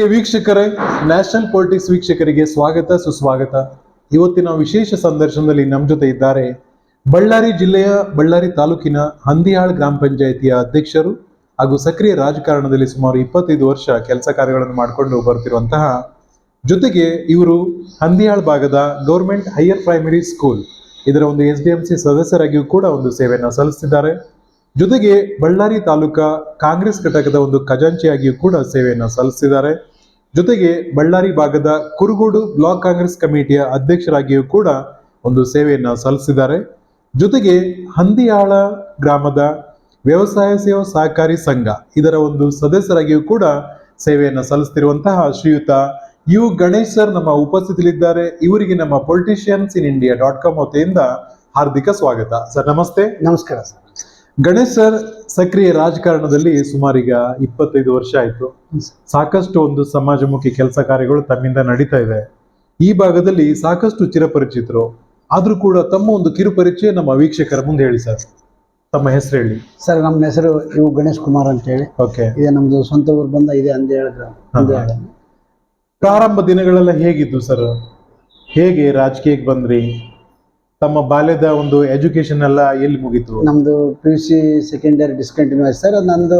ಪ್ರಿಯ ವೀಕ್ಷಕರೇ national politics ವೀಕ್ಷಕರಿಗೆ ಸ್ವಾಗತ, ಸುಸ್ವಾಗತ. ಇವತ್ತಿನ ವಿಶೇಷ ಸಂದರ್ಶನದಲ್ಲಿ ನಮ್ಮ ಜೊತೆ ಇದ್ದಾರೆ ಬಳ್ಳಾರಿ ಜಿಲ್ಲೆಯ ಬಳ್ಳಾರಿ ತಾಲೂಕಿನ ಹಂದಿಯಾಳ್ ಗ್ರಾಮ ಪಂಚಾಯಿತಿಯ ಅಧ್ಯಕ್ಷರು ಹಾಗೂ ಸಕ್ರಿಯ ರಾಜಕಾರಣದಲ್ಲಿ ಸುಮಾರು ಇಪ್ಪತ್ತೈದು ವರ್ಷ ಕೆಲಸ ಕಾರ್ಯಗಳನ್ನು ಮಾಡಿಕೊಂಡು ಬರ್ತಿರುವಂತಹ ಜೊತೆಗೆ ಇವರು ಹಂದಿಯಾಳ್ ಭಾಗದ ಗೌರ್ಮೆಂಟ್ ಹೈಯರ್ ಪ್ರೈಮರಿ ಸ್ಕೂಲ್, ಇದರ ಒಂದು ಎಸ್ ಡಿ ಎಂ ಸಿ ಸದಸ್ಯರಾಗಿಯೂ ಕೂಡ ಒಂದು ಸೇವೆಯನ್ನು ಸಲ್ಲಿಸಿದ್ದಾರೆ ಜೊತೆಗೆ ಬಳ್ಳಾರಿ ತಾಲೂಕಾ ಕಾಂಗ್ರೆಸ್ ಘಟಕದ ಒಂದು ಖಜಾಂಚಿಯಾಗಿಯೂ ಕೂಡ ಸೇವೆಯನ್ನು ಸಲ್ಲಿಸಿದ್ದಾರೆ ಜೊತೆಗೆ ಬಳ್ಳಾರಿ ಭಾಗದ ಕುರುಗೋಡು ಬ್ಲಾಕ್ ಕಾಂಗ್ರೆಸ್ ಕಮಿಟಿಯ ಅಧ್ಯಕ್ಷರಾಗಿಯೂ ಕೂಡ ಒಂದು ಸೇವೆಯನ್ನು ಸಲ್ಲಿಸಿದ್ದಾರೆ. ಜೊತೆಗೆ ಹಂದಿಯಾಳ ಗ್ರಾಮದ ವ್ಯವಸಾಯ ಸೇವಾ ಸಹಕಾರಿ ಸಂಘ ಇದರ ಒಂದು ಸದಸ್ಯರಾಗಿಯೂ ಕೂಡ ಸೇವೆಯನ್ನು ಸಲ್ಲಿಸ್ತಿರುವಂತಹ ಶ್ರೀಯುತ ಯು ಗಣೇಶ್ ಸರ್ ನಮ್ಮ ಉಪಸ್ಥಿತಿಯಲ್ಲಿದ್ದಾರೆ. ಇವರಿಗೆ ನಮ್ಮ politicians in India dot com ವತಿಯಿಂದ ಹಾರ್ದಿಕ ಸ್ವಾಗತ. ಸರ್, ನಮಸ್ತೆ. ನಮಸ್ಕಾರ ಸರ್. ಗಣೇಶ್ ಸರ್ ಸಕ್ರಿಯ ರಾಜಕಾರಣದಲ್ಲಿ ಸುಮಾರೀಗ ಇಪ್ಪತ್ತೈದು ವರ್ಷ ಆಯ್ತು. ಸಾಕಷ್ಟು ಒಂದು ಸಮಾಜಮುಖಿ ಕೆಲಸ ಕಾರ್ಯಗಳು ತಮ್ಮಿಂದ ನಡೀತಾ ಇದೆ. ಈ ಭಾಗದಲ್ಲಿ ಸಾಕಷ್ಟು ಚಿರಪರಿಚಿತರು. ಆದ್ರೂ ಕೂಡ ತಮ್ಮ ಒಂದು ಕಿರುಪರಿಚಯ ನಮ್ಮ ವೀಕ್ಷಕರ ಮುಂದೆ ಹೇಳಿ ಸರ್. ತಮ್ಮ ಹೆಸರು ಹೇಳಿ. ಸರ್ ನಮ್ಮ ಹೆಸರು ಇವು ಗಣೇಶ್ ಕುಮಾರ್ ಅಂತ ಹೇಳಿ. ಓಕೆ. ಇದೆ ನಮ್ದು ಸ್ವಂತ ಊರು ಬಂದ ಇದೆ ಅಂತ ಹೇಳಿದ್ರೆ ಪ್ರಾರಂಭ ದಿನಗಳೆಲ್ಲ ಹೇಗಿದ್ದು ಸರ್? ಹೇಗೆ ರಾಜಕೀಯಕ್ಕೆ ಬಂದ್ರಿ? ತಮ್ಮ ಬಾಲ್ಯದ ಒಂದು ಎಜುಕೇಶನ್ ಎಲ್ಲ ಎಲ್ಲಿ ಮುಗೀತು? ನಮ್ದು P U C second year discontinue ಆಯ್ತು ಸರ್ ನಂದು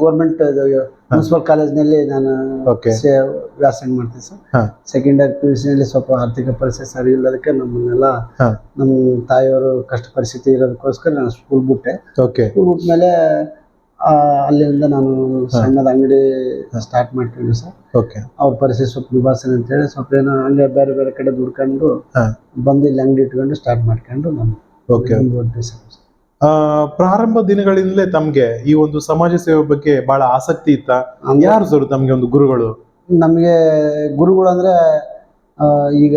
ಗೌರ್ಮೆಂಟ್ ಮುನ್ಸಿಪಲ್ ಕಾಲೇಜ್ನಲ್ಲಿ ನಾನು Okay. ಸೇ- ವ್ಯಾಸಂಗ ಮಾಡ್ತೀನಿ ಸರ್ ಹಾ. ಸೆಕೆಂಡ್ ಇಯರ್ ಪಿ ಯು ಸಿನಲ್ಲಿ ಸ್ವಲ್ಪ ಆರ್ಥಿಕ ಪರಿಸ್ಥಿತಿ ಸರಿ ಇಲ್ಲದಕ್ಕೆ ನಮ್ಮನ್ನೆಲ್ಲ ಹಾ. ನಮ್ಮ ತಾಯಿಯವರು ಕಷ್ಟ ಪರಿಸ್ಥಿತಿ ಇರೋದಕ್ಕೋಸ್ಕರ ನಾನು ಸ್ಕೂಲ್ ಬಿಟ್ಟೆ. ಓಕೆ ಸ್ಕೂಲ್ ಬಿಟ್ಮೇಲೆ ಆ, ಅಲ್ಲಿಂದ ನಾನು ಸಣ್ಣದ ಅಂಗಡಿ ಸ್ಟಾರ್ಟ್ ಮಾಡ್ಕೊಂಡೆ ಸರ್. ಓಕೆ. ಅವ್ರ ಪರಿಸ್ಥಿತಿ ಸ್ವಲ್ಪ ಅಂತ ಹೇಳಿ ಸ್ವಲ್ಪ ಏನೋ ಹಂಗೆ ಬೇರೆ ಬೇರೆ ಕಡೆ ದುಡ್ಕೊಂಡು ಬಂದು ಇಲ್ಲಿ ಅಂಗಡಿ ಇಟ್ಕೊಂಡು ಸ್ಟಾರ್ಟ್ ಮಾಡ್ಕೊಂಡು ನಾನು ಓಕೆ. ಪ್ರಾರಂಭ ದಿನಗಳಿಂದಲೇ ತಮ್ಗೆ ಈ ಒಂದು ಸಮಾಜ ಸೇವೆ ಬಗ್ಗೆ ಬಹಳ ಆಸಕ್ತಿ ಇತ್ತ? ಯಾರು ಸರ್ ತಮ್ಗೆ ಒಂದು ಗುರುಗಳು? ನಮಗೆ ಗುರುಗಳು ಅಂದ್ರೆ ಈಗ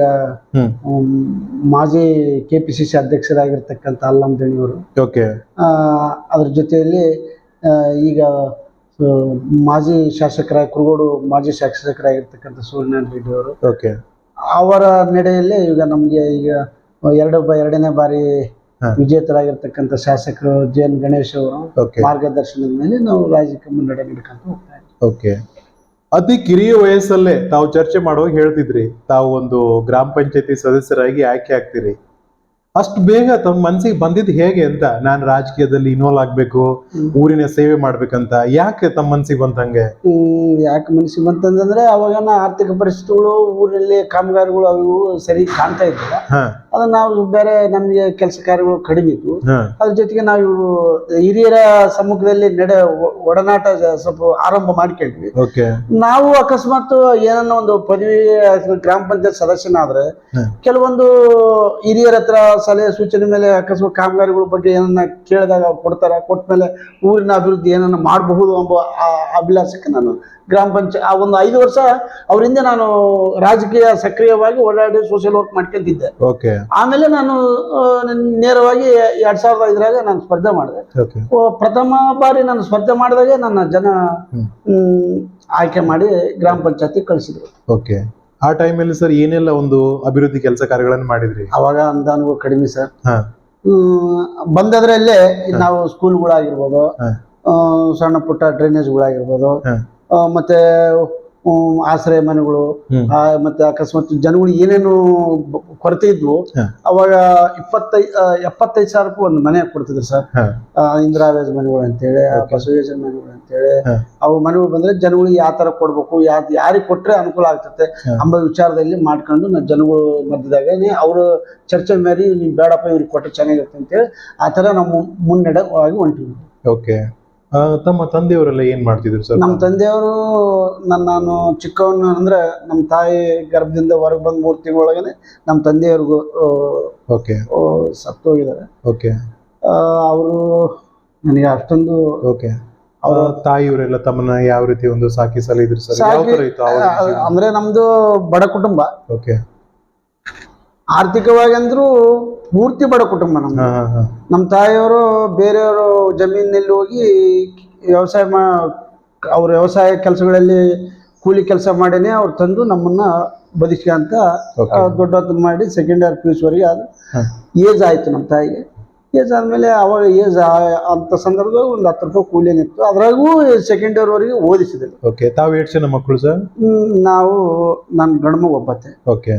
ಮಾಜಿ ಕೆ ಪಿ ಸಿ ಸಿ ಅಧ್ಯಕ್ಷರಾಗಿರ್ತಕ್ಕಂಥ ಅಲ್ಲಂ ದಣಿಯವರು ಓಕೆ ಅದ್ರ ಜೊತೆಯಲ್ಲಿ ಈಗ ಮಾಜಿ ಶಾಸಕರ ಕುರುಗೋಡು ಮಾಜಿ ಶಾಸಕರಾಗಿರ್ತಕ್ಕಂಥ ಸೂರ್ಯನಾರಾಯಣ ರೆಡ್ಡಿ ಅವರು. ಓಕೆ. ಅವರ ನಡೆಯಲ್ಲಿ ಈಗ ನಮಗೆ ಈಗ ಎರಡು ಬ ಎರಡನೇ ಬಾರಿ. ವಿಜೇತರಾಗಿರ್ತಕ್ಕಂಥ ಶಾಸಕರು ಜೆ ಎನ್ ಗಣೇಶ್ ಅವರು ಮಾರ್ಗದರ್ಶನದ ಮೇಲೆ ನಾವು ರಾಜಕೀಯ ಮುನ್ನಡೆ ನಡ್ಕೊಂತ ಹೋಗ್ತಾ ಓಕೆ. ಅತಿ ಕಿರಿಯ ವಯಸ್ಸಲ್ಲೇ ತಾವು ಚರ್ಚೆ ಮಾಡುವಾಗ ಹೇಳ್ತಿದ್ರಿ ತಾವು ಒಂದು ಗ್ರಾಮ ಪಂಚಾಯತಿ ಸದಸ್ಯರಾಗಿ ಆಯ್ಕೆ ಆಗ್ತೀರಿ. ಅಷ್ಟು ಬೇಗ ತಮ್ಮ ಮನ್ಸಿಗೆ ಬಂದಿದ್ದು ಹೇಗೆ ಅಂತ ನಾನು ರಾಜಕೀಯದಲ್ಲಿ ಇನ್ವಾಲ್ವ್ ಆಗ್ಬೇಕು ಊರಿನ ಸೇವೆ ಮಾಡ್ಬೇಕಂತ ಯಾಕೆ ತಮ್ಮ ಮನ್ಸಿಗೆ ಬಂತಂಗೆ ಹ್ಮ್, ಯಾಕೆ ಮನಸ್ಸಿಗೆ ಬಂತಂದ್ರೆ ಅವಾಗ ಆರ್ಥಿಕ ಪರಿಸ್ಥಿತಿಗಳು ಊರಲ್ಲಿ ಕಾಮಗಾರಿಗಳು ಅವು ಸರಿ ಕಾಣ್ತಾ ಇದ್ದಿಲ್ಲ. ಅದು ನಾವು ಬೇರೆ ನಮ್ಗೆ ಕೆಲಸ ಕಾರ್ಯಗಳು ಕಡಿಮೆ ಇತ್ತು ಅದ್ರ ಜೊತೆಗೆ ನಾವು ಇವ್ರು ಹಿರಿಯರ ಸಮ್ಮುಖದಲ್ಲಿ ನಡೆ ಒಡನಾಟ ಸ್ವಲ್ಪ ಆರಂಭ ಮಾಡ್ಕೊಂಡ್ವಿ. ಓಕೆ. ನಾವು ಅಕಸ್ಮಾತ್ ಏನನ್ನ ಒಂದು ಪದವಿ ಗ್ರಾಮ ಪಂಚಾಯತ್ ಸದಸ್ಯನಾದ್ರೆ. ಕೆಲವೊಂದು ಹಿರಿಯರ ಹತ್ರ ಸಲಹೆ ಸೂಚನೆ ಮೇಲೆ ಅಕಸ್ಮಾತ್ ಕಾಮಗಾರಿಗಳ ಬಗ್ಗೆ ಏನನ್ನ ಕೇಳಿದಾಗ ಕೊಡ್ತಾರೆ? ಕೊಟ್ಟ ಮೇಲೆ ಊರಿನ ಅಭಿವೃದ್ಧಿ ಏನನ್ನ ಮಾಡಬಹುದು ಎಂಬ ಆ ಅಭಿಲಾಷಕ್ಕೆ ನಾನು ಗ್ರಾಮ ಪಂಚಾಯತ್ ಆ ಒಂದು ಐದು ವರ್ಷ ಅವರಿಂದ ನಾನು ರಾಜಕೀಯ ಸಕ್ರಿಯವಾಗಿ ಓಡಾಡಿ ಸೋಷಿಯಲ್ ವರ್ಕ್ ಮಾಡ್ಕೊಂತಿದ್ದೆ. ಓಕೆ ಆಮೇಲೆ ನಾನು ನೇರವಾಗಿ ಎರಡ್ ಸಾವಿರದ ಐದರಾಗ ನಾನು ಸ್ಪರ್ಧೆ ಮಾಡಿದೆ. ಪ್ರಥಮ ಬಾರಿ ನಾನು ಸ್ಪರ್ಧೆ ಮಾಡಿದಾಗ ನನ್ನ ಜನ ಆಯ್ಕೆ ಮಾಡಿ ಗ್ರಾಮ ಪಂಚಾಯತಿ ಕಳಿಸಿದ್ರು. ಓಕೆ ಆ ಟೈಮಲ್ಲಿ ಸರ್ ಏನೆಲ್ಲ ಒಂದು ಅಭಿವೃದ್ಧಿ ಕೆಲಸ ಕಾರ್ಯಗಳನ್ನು ಮಾಡಿದ್ರಿ? ಅವಾಗ ಅನುದಾನಗಳು ಕಡಿಮೆ ಸರ್. ಹಾ. ಹ್ಮ್, ಬಂದದ್ರಲ್ಲೇ ನಾವು ಸ್ಕೂಲ್ಗಳಾಗಿರ್ಬೋದು ಸಣ್ಣ ಪುಟ್ಟ ಡ್ರೈನೇಜ್ಗಳಾಗಿರ್ಬೋದು ಮತ್ತೆ ಆಶ್ರಯ ಮನೆಗಳು ಮತ್ತೆ ಅಕಸ್ಮಾತ್ ಜನಗಳು ಏನೇನು ಕೊರತೆ ಇದ್ವು ಅವಾಗ ಇಪ್ಪತ್ತೈ ಎಪ್ಪತ್ತೈದು ಸಾವಿರ ರೂಪಾಯಿ ಒಂದು ಮನೆ ಕೊಡ್ತಿದ್ರು ಸರ್. ಇಂದಿರಾವೇಜ್ ಮನೆಗಳು ಅಂತೇಳಿ ಬಸವೇಜನ್ ಮನೆಗಳು ಅಂತೇಳಿ. ಅವು ಮನೆಗಳು ಬಂದ್ರೆ ಜನಗಳಿಗೆ ಯಾವ ತರ ಕೊಡ್ಬೇಕು ಯಾವ್ದು ಯಾರಿಗೆ ಕೊಟ್ರೆ ಅನುಕೂಲ ಆಗ್ತದೆ ಅಂಬ ವಿಚಾರದಲ್ಲಿ ಮಾಡ್ಕೊಂಡು ನಾ ಜನಗಳು ಮಧ್ಯದಾಗನೇ ಅವರು ಚರ್ಚೆ ಮೇರಿ ನೀವು ಬೇಡಪ್ಪ ಇವ್ರಿಗೆ ಕೊಟ್ಟರೆ ಚೆನ್ನಾಗಿರುತ್ತೆ ಅಂತೇಳಿ ಆ ಥರ ನಾವು ಮುನ್ನಡೆ ಮುನ್ನಡೆವಾಗಿ ಹೊಂಟಿವಿ ಓಕೆ. ತಮ್ಮ ತಂದೆಯವರೆಲ್ಲ ಏನ್ ಮಾಡ್ತಿದ್ರು ಸರ್? ನಮ್ಮ ತಂದೆಯವರು ನನ್ನ ನಾನು ಚಿಕ್ಕವನು ಅಂದ್ರೆ ನಮ್ಮ ತಾಯಿ ಗರ್ಭದಿಂದ ಹೊರಗೆ ಬಂದ ಮೂರು ತಿಂಗಳೊಳಗನೆ ನಮ್ಮ ತಂದೆಯವ್ರಿಗೂ ಓಕೆ. ಸತ್ತು ಹೋಗಿದ್ದಾರೆ ಓಕೆ. ಅವರು ನನಗೆ ಅಷ್ಟೊಂದು ಓಕೆ. ಅವರ ತಾಯಿಯವರೆಲ್ಲ ತಮ್ಮನ್ನ ಯಾವ ರೀತಿ ಒಂದು ಸಾಕಿ ಸಲಿದ್ರು ಸರ್? ಯಾವ ಸಾಕಿ- ತರ ಇತ್ತು ಅವಾಗ ಅಂದ್ರೆ ನಮ್ದು ಬಡ ಕುಟುಂಬ. ಓಕೆ. ಆರ್ಥಿಕವಾಗಿ ಅಂದ್ರೂ ಪೂರ್ತಿ ಬಡ ಕುಟುಂಬ ನಮ್ಮ ನಮ್ಮ ತಾಯಿಯವರು ಬೇರೆಯವರು ಜಮೀನಿನಲ್ಲಿ ಹೋಗಿ ವ್ಯವಸಾಯ ಮಾ ಅವ್ರ ವ್ಯವಸಾಯ ಕೆಲಸಗಳಲ್ಲಿ ಕೂಲಿ ಕೆಲಸ ಮಾಡಿನೇ ಅವ್ರು ತಂದು ನಮ್ಮನ್ನ ಬದುಕಿಸ್ಕೊಂತ ಅಂತ ದೊಡ್ಡ ಮಾಡಿ ಸೆಕೆಂಡ್ ಇಯರ್ ಪಿ ಯು ವರೆಗೆ ಅದು ಏಜ್ ಆಯ್ತು ನಮ್ಮ ತಾಯಿಗೆ. ಏಜ್ ಆದಮೇಲೆ ಅವಾಗ ಏಜ್ ಅಂತ ಸಂದರ್ಭದಾಗ ಒಂದು ಹತ್ತು ರೂಪಾಯಿ ಕೂಲಿ ಏನಿತ್ತು. ಅದ್ರಾಗೂ ಸೆಕೆಂಡ್ ಇಯರ್ವರೆಗೆ ಓದಿಸಿದ್ರು ಓಕೆ ತಾವು ಎಷ್ಟು ಜನ ಮಕ್ಕಳು ಸರ್? ನಾವು ನನ್ನ ಗಂಡ್ಮಗು ಒಬ್ಬತ್ತೆ ಓಕೆ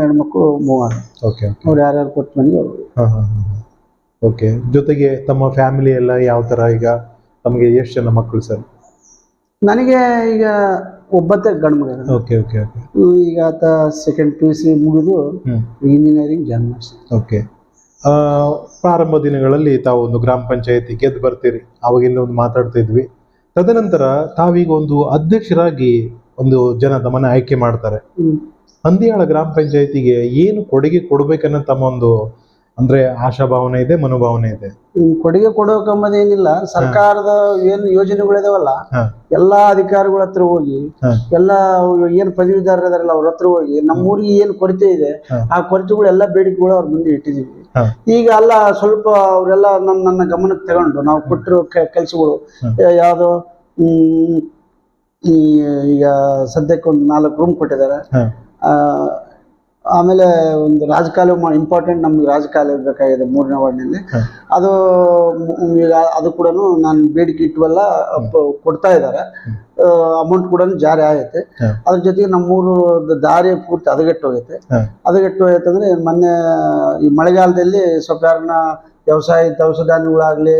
ಹೆಣ್ಮಕ್ಳು ಮೂವರು. ಓಕೆ ಅವ್ರು ಯಾರ್ಯಾರು ಕೊಟ್ಟು ಬಂದು ಅವ್ರು. ಹಾಂ ಹಾಂ ಓಕೆ ಜೊತೆಗೆ ತಮ್ಮ ಫ್ಯಾಮಿಲಿ ಎಲ್ಲ ಯಾವ ಥರ ಈಗ? ತಮಗೆ ಎಷ್ಟು ಜನ ಮಕ್ಕಳು ಸರ್? ನನಗೆ ಈಗ ಒಬ್ಬತ್ತೆ ಗಂಡು ಮಗ ಇದ್ದಾನೆ. ಓಕೆ ಓಕೆ ಓಕೆ ಈಗ ಆತ ಸೆಕೆಂಡ್ ಪಿ ಯು ಸಿ ಮುಗಿದು ಇಂಜಿನಿಯರಿಂಗ್ ಜಾಯ್ನ್ ಮಾಡಿಸಿ ಓಕೆ ಪ್ರಾರಂಭ ದಿನಗಳಲ್ಲಿ ತಾವು ಒಂದು ಗ್ರಾಮ ಪಂಚಾಯತಿ ಗೆದ್ದು ಬರ್ತೀರಿ. ಅವಾಗಿಂದ ಒಂದು ಮಾತಾಡ್ತಾ ಇದ್ವಿ. ತದನಂತರ ತಾವೀಗ ಒಂದು ಅಧ್ಯಕ್ಷರಾಗಿ ಒಂದು ಜನ ತಮ್ಮನ್ನ ಆಯ್ಕೆ ಮಾಡ್ತಾರೆ. ಹಂದಿಯಾಳ ಗ್ರಾಮ ಪಂಚಾಯತಿಗೆ ಏನು ಕೊಡುಗೆ ಕೊಡ್ಬೇಕನ್ನೋ ತಮ್ಮ ಒಂದು ಅಂದ್ರೆ ಆಶಾಭಾವನೆ ಇದೆ ಮನೋಭಾವನೆ ಇದೆ. ಕೊಡುಗೆ ಕೊಡುಗೆ ಏನಿಲ್ಲ ಸರ್ಕಾರದ ಏನ್ ಯೋಜನೆಗಳಿದಾವಲ್ಲ. ಎಲ್ಲಾ ಅಧಿಕಾರಿಗಳ ಹತ್ರ ಹೋಗಿ ಎಲ್ಲಾ ಏನ್ ಪದವೀಧರ ಇದಾರಲ್ಲ ಅವ್ರ ಹತ್ರ ಹೋಗಿ ನಮ್ಮೂರಿಗೆ ಏನ್ ಕೊರತೆ ಇದೆ ಆ ಕೊರತೆಗಳು ಎಲ್ಲಾ ಬೇಡಿಕೆಗಳು ಅವ್ರ ಮುಂದೆ ಇಟ್ಟಿದೀವಿ. ಈಗ ಅಲ್ಲ ಸ್ವಲ್ಪ ಅವರೆಲ್ಲ ನನ್ನ ನನ್ನ ಗಮನಕ್ಕೆ ತಗೊಂಡು ನಾವು ಕೊಟ್ಟಿರೋ ಕೆಲಸಗಳು. ಯಾವ್ದೋ ಈಗ ಸದ್ಯಕ್ಕೆ ಒಂದು ನಾಲ್ಕು ರೂಮ್ ಕೊಟ್ಟಿದ್ದಾರೆ. ಆ, ಆಮೇಲೆ ಒಂದು ರಾಜಕಾಲ ಇಂಪಾರ್ಟೆಂಟ್ ನಮ್ಗೆ ರಾಜಕಾಲ ಬೇಕಾಗಿದೆ ಮೂರನೇ ವಾರ್ಡ್ನಲ್ಲಿ. ಅದು ಈಗ ಅದು ಕೂಡ ನಾನು ಬೇಡಿಕೆ ಇಟ್ಟುವೆಲ್ಲ ಕೊಡ್ತಾ ಇದ್ದಾರೆ. ಅಮೌಂಟ್ ಕೂಡ ಜಾರಿ ಆಗೈತೆ. ಅದ್ರ ಜೊತೆಗೆ ನಮ್ಮೂರು ದಾರಿ ಪೂರ್ತಿ ಹದಗೆಟ್ಟು ಹೋಗೈತೆ. ಅಂದರೆ ಹದಗೆಟ್ಟು ಹೋಗೈತೆ ಅಂದ್ರೆ ಮೊನ್ನೆ ಈ ಮಳೆಗಾಲದಲ್ಲಿ ಸ್ವಲ್ಪ ಯಾರನ್ನ ವ್ಯವಸಾಯ ದವಸ ಧಾನ್ಯಗಳಾಗಲಿ